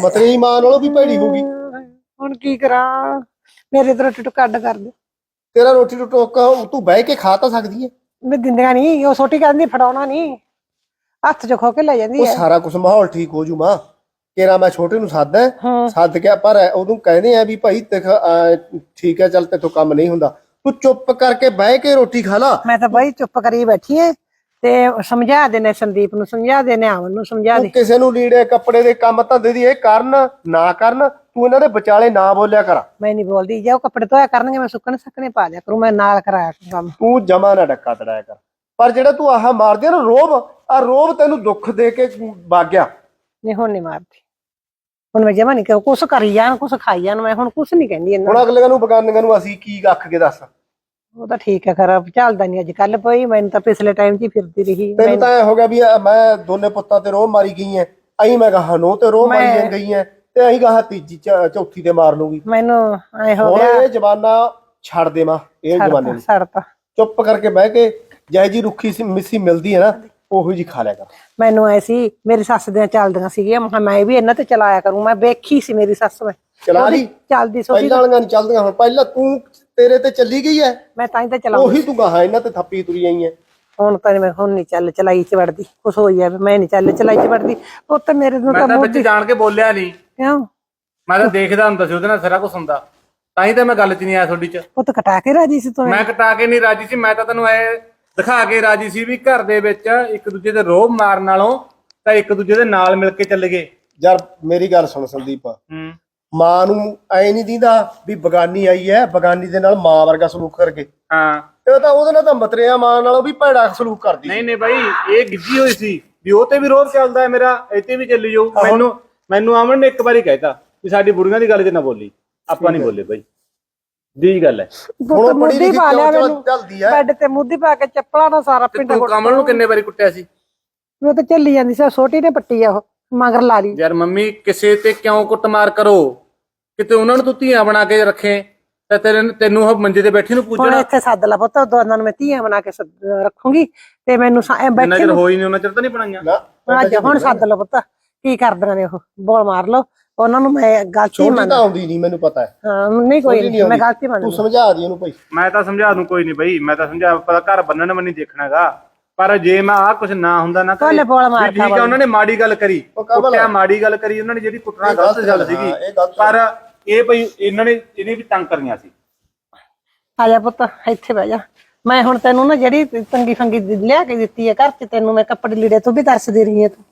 ਮਤਰੀ ਮਾਂ ਨਾਲੋਂ ਵੀ ਭੈੜੀ ਹੋ ਗਈ। ਹੁਣ ਕੀ ਕਰਾਂ? ਮੇਰੇ ਤੇ ਰੋਟੀ ਟੁੱਕ ਅੱਡ ਕਰ ਦੇ ਤੇਰਾ ਰੋਟੀ ਟੋਕਾ ਤੂੰ ਬਹਿ ਕੇ ਖਾ ਤਾਂ ਸਕਦੀ ਐ। ਮੈਂ ਦਿੰਦਿਆਂ ਨਹੀਂ ਉਹ ਛੋਟੀ ਕਹਿੰਦੀ ਫੜਾਉਣਾ ਨਹੀਂ ਹੱਥ ਚ ਖੋ ਕੇ ਲੈ ਜਾਂਦੀ ਉਹ ਹੈ ਸਾਰਾ ਕੁਝ ਮਾਹੌਲ ਠੀਕ ਹੋ ਜੂ ਮਾਂ। ਤੇਰਾ ਮੈਂ ਛੋਟੇ ਨੂੰ ਸੱਦ ਹੈ। ਸੱਦ ਕੇ ਪਰ ਉਹਨੂੰ ਕਹਿੰਦੇ ਆ ਵੀ ਭਾਈ ਅਹ, ਠੀਕ ਹੈ ਚੱਲ ਤੇਥੋਂ ਕੰਮ ਨਹੀਂ ਹੁੰਦਾ। ਤੂੰ ਚੁੱਪ ਕਰਕੇ ਬਹਿ ਕੇ ਰੋਟੀ ਖਾ ਲਾ। ਮੈਂ ਤਾਂ ਬਈ ਚੁੱਪ ਕਰੀ ਬੈਠੀ ਐ ਤੇ ਸਮਝਾ ਦੇਨੇ ਸੰਦੀਪ ਨੂੰ ਸਮਝਾ ਦੇਨੇ ਅਮਨ ਨੂੰ ਸਮਝਾ ਤੂੰ ਦੇ। ਕਿਸੇ ਨੂੰ ਲੀੜੇ ਕੱਪੜੇ ਦੇ ਕੰਮ ਧੰਦੇ ਦੀ ਇਹ ਕਰਨ ਨਾ ਕਰਨ ਤੂੰ ਇਹਨਾਂ ਦੇ ਵਿਚਾਲੇ ਨਾ ਬੋਲਿਆ ਕਰ। ਮੈਂ ਨਹੀਂ ਬੋਲਦੀ ਜੇ ਉਹ ਕੱਪੜੇ ਧੋਇਆ ਕਰਨਗੇ ਮੈਂ ਸੁੱਕਣੇ ਸੱਕਣੇ ਪਾ ਲਿਆ ਕਰੂੰ ਮੈਂ ਨਾਲ ਕਰਾਇਆ ਕਰੂੰ ਕੰਮ। ਤੂੰ ਜਮਾ ਨਾ ਡੱਕਾ ਤੜਾਇਆ ਕਰ। ਪਰ ਜਿਹੜਾ ਤੂੰ ਆਹ ਮਾਰਦੀ ਆ ਨਾ ਰੋਬ ਆ ਰੋਬ ਤੈਨੂੰ ਦੁੱਖ ਦੇ ਕੇ ਵਗ ਗਿਆ ਨਹੀਂ ਹੁਣ ਨਹੀਂ ਮਾਰਦੀ। ਹੁਣ ਮੈਂ ਜਮਾ ਨਹੀਂ ਕਿ ਕੁਛ ਕਰੀ ਜਾਣ ਕੁਛ ਖਾਈ ਜਾਣ ਮੈਂ ਹੁਣ ਕੁਛ ਨਹੀਂ ਕਹਿੰਦੀ ਇਹਨਾਂ ਹੁਣ ਅਗਲੇ ਨੂੰ ਬਗਾਨੀਆਂ ਨੂੰ ਅਸੀਂ ਕੀ ਆਖ ਕੇ ਦੱਸ। ਉਹ ਤਾਂ ਠੀਕ ਹੈ ਖਰਾਬ ਚੱਲਦਾ ਨਹੀਂ ਅੱਜ ਕੱਲ ਪਈ ਮੈਨੂੰ ਤਾਂ ਪਿਛਲੇ ਟਾਈਮ 'ਚ ਹੀ ਫਿਰਦੀ ਰਹੀ। ਤੈਨੂੰ ਤਾਂ ਐ ਹੋ ਗਿਆ ਵੀ ਮੈਂ ਦੋਨੇ ਪੁੱਤਾਂ ਤੇ ਰੋਬ ਮਾਰੀ ਗਈ ਐ। ਅਹੀਂ ਮੈਂ ਕਹਾ ਨੋ ਤੇ ਰੋਬ ਮਾਰੀ ਗਈ ਐ ਤੇ ਅਹੀਂ ਕਹਾ ਤੀਜੀ ਚ- ਚੌਥੀ ਤੇ ਮਾਰ ਲੂਗੀ ਮੈਨੂੰ ਐ ਹੋ ਹੁਣ ਗਿਆ। ਇਹ ਜਮਾਨਾ ਛੱਡ ਦੇ ਮਾਂ ਇਹ ਜਮਾਨੇ ਨੂੰ। ਸੜਤਾ ਚੁੱਪ ਕਰਕੇ ਬਹਿ ਕੇ ਜੈ ਜੀ ਰੁੱਖੀ ਸੀ ਮਿੱਸੀ ਮਿਲਦੀ ਹੈ ਨਾ ਉਹੋ ਜੀ ਖਾ ਲਿਆ ਕਰ। ਮੈਨੂੰ ਐ ਸੀ ਮੇਰੀ ਸੱਸ ਦੀਆਂ ਚੱਲਦੀਆਂ ਸੀਗੀਆਂ। ਮੈਂ ਕਿਹਾ ਮੈਂ ਵੀ ਇਹਨਾਂ ਤੇ ਚਲਾਇਆ ਕਰੂੰ ਮੈਂ ਵੇਖੀ ਸੀ ਮੇਰੀ ਸੱਸ ਮੈਂ। ਚਲਾ ਉਹਦੀ ਲਈ। ਚੱਲਦੀ ਸੋਚੀ ਪਹਿਲਾਂ ਵਾਲੀਆਂ ਨਹੀਂ ਚੱਲਦੀਆਂ ਹੁਣ ਪਹਿਲਾਂ ਤੂੰ ਤੇਰੇ ਤੇ ਚੱਲੀ ਗਈ ਐ। ਮੈਂ ਤਾਂ ਹੀ ਤਾਂ ਚਲਾਉਂ ਉਹੀ ਤੂੰ ਗਾਹਾਂ ਇਹਨਾਂ ਤੇ ਥੱਪੀ ਤੁਰੀ ਆਈ ਐ। ਹੁਣ ਤਾਂ ਨੀ ਮੈਂ ਹੁਣ ਨਹੀਂ ਚੱਲ ਚਲਾਈ ਚ ਵੜਦੀ ਕੁਛ ਹੋਈ ਜਾਵੇ ਮੈਂ ਨਹੀਂ ਚੱਲ ਚਲਾਈ ਚ ਵੜਦੀ। ਪੁੱਤ ਮੇਰੇ ਨੂੰ ਮੈਂ ਤਾਂ ਤਾਂ ਮੋਢੀ ਵਿੱਚ ਜਾਣ ਕੇ ਬੋਲਿਆ ਨਹੀਂ ਕਿਉਂ? ਮੈਂ ਤਾਂ ਦੇਖਦਾ ਹੁੰਦਾ ਸੀ ਉਹਦੇ ਨਾਲ ਸਾਰਾ ਕੁਝ ਹੁੰਦਾ। ਤਾਂ ਹੀ ਤਾਂ ਮੈਂ ਗੱਲ 'ਚ ਨਹੀਂ ਆਇਆ ਤੁਹਾਡੀ 'ਚ। ਪੁੱਤ ਕਟਾ ਕੇ ਰਾਜੀ ਸੀ ਤੂੰ ਮੈਂ ਕਟਾ ਕੇ ਨਹੀਂ ਰਾਜੀ ਸੀ ਮੈਂ ਤਾਂ ਤੈਨੂੰ ਐ ਦਿਖਾ ਕੇ ਰਾਜੀ ਸੀ ਵੀ ਘਰ ਦੇ ਵਿੱਚ ਇੱਕ ਦੂਜੇ ਦੇ ਰੋਬ ਮਾਰਨ ਨਾਲੋਂ ਤਾਂ ਇੱਕ ਦੂਜੇ ਦੇ ਨਾਲ ਮਿਲ ਕੇ ਚੱਲ ਗਏ। ਯਾਰ ਮੇਰੀ ਗੱਲ ਸੁਣ ਸੰਦੀਪ। ਹੂੰ। ਮਾਂ ਨੂੰ ਐ ਨਹੀਂ ਦੀਦਾ ਵੀ ਬਗਾਨੀ ਆਈ ਐ ਬਗਾਨੀ ਦੇ ਨਾਲ ਮਾਂ ਵਰਗਾ ਸਲੂਕ ਕਰਕੇ। ਹਾਂ। ਇਹ ਤਾਂ ਉਹਦੇ ਨਾਲ ਤਾਂ ਮਤਰਿਆ ਮਾਂ ਨਾਲੋਂ ਵੀ ਭੈੜਾ ਸਲੂਕ ਕਰਦੀ। ਨਹੀਂ ਨਹੀਂ ਬਾਈ ਇਹ ਗਿੱਜੀ ਹੋਈ ਸੀ ਵੀ ਉਹ ਤੇ ਵੀ ਰੋਬ ਚੱਲਦਾ ਹੈ ਮੇਰਾ ਤੇ ਵੀ ਚੱਲੀ ਜਾਊ। ਮੈਨੂੰ ਮੈਨੂੰ ਅਮਨ ਨੇ ਇੱਕ ਵਾਰੀ ਕਹਿਤਾ ਵੀ ਸਾਡੀ ਬੁੜੀਆਂ ਦੀ ਗੱਲ 'ਚ ਨਾ ਬੋਲੀ। ਆਪਾਂ ਨਹੀਂ ਬੋਲੇ ਬਾਈ। ਦੀ ਗੱਲ ਹੈ। ਹੁਣ ਉਹ ਪੜ੍ਹੀ ਮੁੱਦੀ ਲਿਖੀ ਪਾ ਲਿਆ ਕਿਉਂ ਮੈਨੂੰ? ਚੱਲਦੀ ਬੈੱਡ ਤੇ ਮੁੱਦੀ ਪਾ ਕੇ ਚੱਪਲਾਂ ਨਾਲ ਸਾਰਾ ਤੇ ਪਿੰਡ ਤੂੰ ਕਮਲ ਨੂੰ ਕਿੰਨੇ ਵਾਰੀ ਕੁੱਟਿਆ ਸੀ? ਉਹ ਤਾਂ ਚੱਲੀ ਜਾਂਦੀ ਸੀ ਛੋਟੀ ਨੇ ਪੱਟੀ ਆ ਉਹ ਮਗਰ ਲਾ ਲਈ। ਯਾਰ ਮੰਮੀ ਕਿਸੇ ਤੇ ਕਿਉਂ ਕੁੱਟਮਾਰ ਕਰੋ? ਕਿਤੇ ਉਹਨਾਂ ਨੂੰ ਤੂੰ ਧੀਆਂ ਬਣਾ ਕੇ ਰੱਖੇ ਤੇ ਤੇਰੇ ਤੈਨੂੰ ਉਹ ਮੰਜੇ ਤੇ ਬੈਠੀ ਨੂੰ ਹੁਣ ਪੂਜਣਾ? ਇੱਥੇ ਸੱਦ ਲਾ ਪੁੱਤ ਦੋਨਾਂ ਨੂੰ ਮੈਂ ਧੀਆਂ ਬਣਾ ਕੇ ਸੱਦ- ਰੱਖੂੰਗੀ ਤੇ ਮੈਨੂੰ ਸਾ- ਐਂ ਜਿੰਨਾ ਬੈਠੀ ਚਿਰ ਨੂੰ ਹੋਈ ਨਹੀਂ ਉਹਨਾਂ ਚਿਰ ਤਾਂ ਨਹੀਂ ਬਣਾਈਆਂ। ਨਾ ਅੱਜ ਹੁਣ ਸੱਦ ਲਓ ਪੁੱਤ। ਕੀ ਕਰਦੀਆਂ ਨੇ ਉਹ? ਬੋਲ ਮਾਰ ਲਓ। ਉਹਨਾਂ ਨੂੰ ਮੈਂ ਗਲਤੀ ਛੋਟੀ ਮੰਨ ਤਾਂ ਆਉਂਦੀ ਨਹੀਂ ਮੈਨੂੰ ਪਤਾ ਹੈ। ਹਾਂ ਨਹੀਂ ਕੋਈ ਛੋਟੀ ਨਹੀਂ ਮੈਂ ਆਉਂਦੀ। ਗਲਤੀ ਮੰਨ ਤੂੰ ਸਮਝਾ ਦੀ ਉਹਨੂੰ ਭਾਈ। ਮੈਂ ਤਾਂ ਸਮਝਾ ਦੂੰ ਕੋਈ ਨਹੀਂ ਬਈ। ਮੈਂ ਤਾਂ ਸਮਝਾ ਪਤਾ ਘਰ ਬੰਨਣ ਮੈਂ ਨਹੀਂ ਦੇਖਣਾਗਾ ਪਰ ਜੇ ਮੈਂ ਆਹ ਕੁਝ ਨਾ ਹੁੰਦਾ ਨਾ ਭੋਲੇ ਬੋਲ ਮਾਰਤਾ ਵੀ ਠੀਕ ਆ ਉਹਨਾਂ ਨੇ ਮਾੜੀ ਗੱਲ ਕਰੀ। ਉਹ ਕੁੱਟਿਆ ਮਾੜੀ ਗੱਲ ਕਰੀ ਉਹਨਾਂ ਨੇ ਜਿਹੜੀ ਕੁੱਟਣਾ ਇਹ ਗਲਤ ਗਲਤ ਗੱਲ ਗੱਲ, ਸੀਗੀ। ਹਾਂ, ਇਹ ਗਲਤ ਪਰ ਇਹ ਭਈ ਇਹਨਾਂ ਨੇ ਇਹਨੇ ਵੀ ਤੰਗ ਕਰੀਆਂ ਸੀ। ਆ ਜਾ ਪੁੱਤ ਇੱਥੇ ਬਹਿ ਜਾ। ਮੈਂ ਹੁਣ ਤੈਨੂੰ ਨਾ ਜਿਹੜੀ ਤੰਗੀ ਫੰਗੀ ਲਿਆ ਕੇ ਦਿੱਤੀ ਹੈ ਘਰ 'ਚ ਤੈਨੂੰ ਮੈਂ ਕੱਪੜੇ ਲੀੜੇ ਤੋਂ ਵੀ ਤਰਸਦੀ ਰਹੀ ਹੈ ਤੂੰ।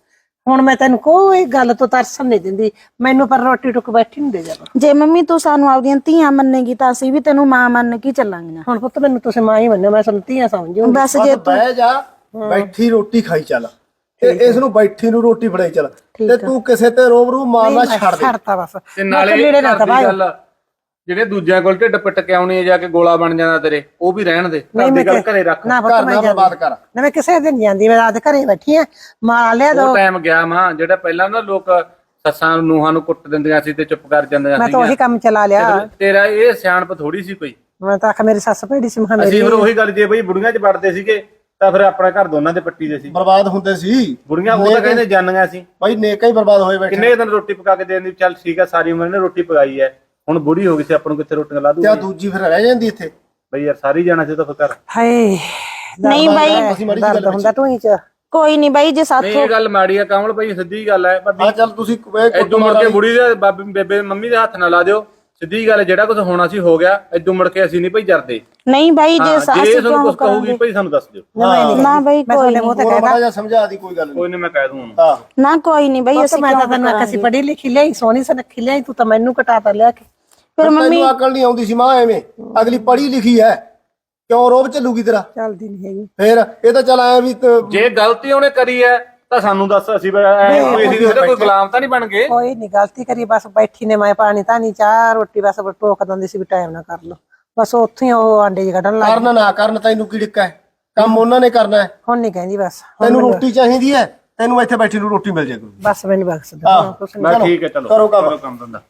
ਹੁਣ ਮੈਂ ਤੈਨੂੰ ਕੋਈ ਗੱਲ ਤੋਂ ਤਰਸਣ ਨਹੀਂ ਦਿੰਦੀ। ਮੈਨੂੰ ਪਰ ਰੋਟੀ ਟੁੱਕ ਬੈਠੀ ਨਹੀਂ ਦੇ ਜਾਣਾ ਜੇ ਮੰਮੀ ਤੂੰ ਸਾਨੂੰ ਆਪਦੀਆਂ ਧੀਆਂ ਮੰਨੇਗੀ ਤਾਂ ਅਸੀਂ ਵੀ ਤੈਨੂੰ ਮਾਂ ਮੰਨ ਕੇ ਹੀ ਚੱਲਾਂਗੀਆਂ। ਹੁਣ ਪੁੱਤ ਮੈਨੂੰ ਤੁਸੀਂ ਮਾਂ ਹੀ ਮੰਨੋ ਮੈਂ ਤੁਹਾਨੂੰ ਧੀਆਂ ਸਮਝੂ ਬਸ ਜੇ ਬਹਿ ਜਾ ਬੈਠੀ ਰੋਟੀ ਖਾਈ ਚੱਲ। ਤੇ ਇਸ ਨੂੰ ਬੈਠੀ ਨੂੰ ਰੋਟੀ ਫੜਾਈ ਚੱਲ। ਤੇ ਤੂੰ ਕਿਸੇ ਤੇ ਰੋਬ ਰੂ ਮਾਰਨਾ ਛੱਡ ਦੇ। ਛੱਡਤਾ ਬਸ। ਤੇ ਨਾਲੇ ਗੱਲ ਜਿਹੜੇ ਦੂਜਿਆਂ ਕੋਲ ਢਿੱਡ ਪਿੱਟ ਕੇ ਆਉਣੀ ਹੈ ਜਾ ਕੇ ਗੋਲਾ ਬਣ ਜਾਂਦਾ ਤੇਰੇ ਉਹ ਵੀ ਰਹਿਣ ਦੇ। ਘਰ ਦੀ ਗੱਲ ਘਰੇ ਰੱਖ। ਨਾ ਘਰ ਨਾ ਬਰਬਾਦ ਕਰ। ਨਾ ਮੈਂ ਕਿਸੇ ਦਿਨ ਜਾਂਦੀ ਮੈਂ ਰਾਤ ਘਰੇ ਬੈਠੀ ਆ ਮਾਲ ਲਿਆ ਦੋ। ਉਹ ਟਾਈਮ ਗਿਆ ਮਾਂ ਜਿਹੜਾ ਪਹਿਲਾਂ ਨਾ ਲੋਕ ਸੱਸਾਂ ਨੂੰਹਾਂ ਨੂੰ ਕੁੱਟ ਦਿੰਦੀਆਂ ਸੀ ਤੇ ਚੁੱਪ ਕਰ ਜਾਂਦੀਆਂ ਮੈਂ ਤਾਂ ਉਹੀ ਸੀ ਕੰਮ ਚਲਾ ਲਿਆ। ਤੇਰਾ ਇਹ ਸਿਆਣਪ ਥੋੜੀ ਸੀ ਕੋਈ। ਮੈਂ ਤਾਂ ਆਖ ਮੇਰੀ ਸੱਸ ਭੇੜੀ ਸੀ ਮਹਾਂ ਮੇਰੀ। ਅਸੀਂ ਫਿਰ ਉਹੀ ਗੱਲ ਜੇ ਬਈ ਬੁੜੀਆਂ 'ਚ ਵੜਦੇ ਸੀਗੇ ਤਾਂ ਫਿਰ ਆਪਣਾ ਘਰ ਦੋਨਾਂ ਦੇ ਪੱਟੀ ਦੇ ਸੀ। ਬਰਬਾਦ ਹੁੰਦੇ ਸੀ। ਬੁੜੀਆਂ ਉਹ ਤਾਂ ਕਹਿੰਦੇ ਜਾਨੀਆਂ ਸੀ। ਭਾਈ ਨੇਕਾ ਹੀ ਬਰਬਾਦ ਹੋਏ ਬੈਠੇ। ਕਿੰਨੇ ਦਿਨ ਰੋਟੀ ਪਕਾ ਕੇ ਦੇਣ ਦੀ ਚੱਲ ਠੀਕ ਹੈ ਸਾਰੀ ਉਮਰ ਨੇ ਰੋਟੀ ਪਕਾਈ ਹੈ। ਹੁਣ ਬੁੜੀ ਹੋ ਗਈ ਸੀ ਆਪਾਂ ਨੂੰ ਕਿੱਥੇ ਰੋਟੀਆਂ ਲਾ ਤੇ ਆ ਦੂਗੀ ਦੂਜੀ ਫਿਰ ਰਹਿ ਜਾਂਦੀ ਇੱਥੇ। ਬਈ ਯਾਰ ਸਾਰੀ ਜਾਣਾ ਸੀ ਤਾਂ ਫਿਰ ਹਾਏ ਨਹੀਂ ਬਾਈ ਅਸੀਂ ਮਾੜੀ ਜਿਹੀ ਦਰਦ ਹੁੰਦਾ ਟੂਈ ਚ। ਕੋਈ ਨਹੀਂ ਬਾਈ ਜੇ ਸਾਥੋਂ ਇਹ ਗੱਲ ਮਾੜੀ ਆ ਕਮਲ ਭਾਈ ਸਿੱਧੀ ਗੱਲ ਹੈ ਭਾਬੀ ਆ ਚੱਲ ਤੁਸੀਂ ਇਹ ਮੁੜ ਕੇ ਬੁੜੀ ਦੇ ਬਾਬੇ ਬੇਬੇ ਮੰਮੀ ਦੇ ਹੱਥ ਨਾਲ ਲਾ ਦਿਓ। ਸਿੱਧੀ ਗੱਲ ਜਿਹੜਾ ਕੁਝ ਹੋਣਾ ਸੀ ਹੋ ਗਿਆ ਐਦੋਂ ਮੁੜ ਕੇ ਅਸੀਂ ਨਹੀਂ ਭਾਈ ਜਰਦੇ। ਨਹੀਂ ਬਾਈ ਜੇ ਹਾਂ, ਸਾ- ਜੇ ਅਸੀਂ ਤੁਹਾਨੂੰ ਕਿਉਂ ਕੁਝ ਕਹੂਗੀ ਭਾਈ ਸਾਨੂੰ ਦੱਸ ਦਿਓ। ਨਾ ਬਾਈ ਮੈਂ ਕੋਈ ਤੁਹਾਡੇ ਮੂੰਹ ਤੇ ਹੋਰ ਕਹਿਦਾ ਮਾੜਾ ਜਿਹਾ ਸਮਝਾ ਦੀ ਕੋਈ ਗੱਲ ਨਹੀਂ। ਕੋਈ ਨਹੀਂ ਮੈਂ ਕਹਿ ਦੂੰ ਉਹਨੂੰ। ਹਾਂ। ਨਾ ਕੋਈ ਨਹੀਂ ਬਾਈ ਅਸੀਂ ਮੈਂ ਕਿਉਂ ਤਾਂ ਤੈਨੂੰ ਆਖਿਆ ਸੀ ਪੜ੍ਹੀ ਲਿਖੀ ਲਿਆਈ ਸੋਹਣੀ ਸੁਨੱਖੀ ਲਿਆਈ ਤੂੰ ਤਾਂ ਮੈਨੂੰ ਘਟਾ ਤਾ ਲਿਆ ਕੇ। ਫਿਰ ਮੰਮੀ ਤੈਨੂੰ ਅਕਲ ਨਹੀਂ ਆਉਂਦੀ ਸੀ ਮਾਂ ਐਵੇਂ। ਅਗਲੀ ਪੜ੍ਹੀ ਲਿਖੀ ਹੈ। ਕਿਉਂ ਰੋਬ ਚੱਲੂਗੀ ਤੇਰਾ? ਚੱਲਦੀ ਨਹੀਂ ਹੈਗੀ। ਫੇਰ ਇਹ ਤਾਂ ਚੱਲ ਐ ਵੀ ਤ- ਜੇ ਗਲਤੀ ਉਹਨੇ ਕਰੀ ਹੈ ਤਾਂ ਸਾਨੂੰ ਦੱਸ ਅਸੀਂ ਵੀ ਐਂ ਕੋਈ ਅਸੀਂ ਉਹਦੇ ਕੋਈ ਗੁਲਾਮ ਤਾਂ ਨਹੀਂ ਬਣ ਗਏ। ਕੋਈ ਨਹੀਂ ਗਲਤੀ ਕਰੀ ਬਸ ਬੈਠੀ ਨੇ ਮੈਂ ਪਾਣੀ ਤਾਂ ਨਹੀਂ ਚਾਹ ਰੋਟੀ ਬਸ ਟੋਕ ਦਿੰਦੀ ਸੀ ਵੀ ਟਾਈਮ ਨਾ ਕਰ ਲੋ ਬਸ ਉੱਥੇ ਹੀ ਉਹ ਆਂਡੇ ਜਿਹੇ ਕੱਢਣ ਲੱਗ ਕਰਨ ਨਾ ਕਰਨ ਤੈਨੂੰ ਕੀ ਡਿੱਕਾ ਹੈ? ਕੰਮ ਉਹਨਾਂ ਨੇ ਕਰਨਾ ਹੈ। ਹੁਣ ਨਹੀਂ ਕਹਿੰਦੀ ਬਸ ਹੁਣ ਤੈਨੂੰ ਰੋਟੀ ਚਾਹੀਦੀ ਹੈ ਤੈਨੂੰ ਇੱਥੇ ਬੈਠੀ ਨੂੰ ਰੋਟੀ ਮਿਲ ਜਾਏਗੀ ਬਸ ਮੈਨੂੰ ਬਖਸ਼ ਦੇ ਆਹ, ਕੁਛ ਨੀ। ਮੈਂ ਠੀਕ ਹੈ ਚਲੋ। ਕਰੋ ਕੰਮ। ਕਰੋ ਕੰਮ ਧੰਦਾ।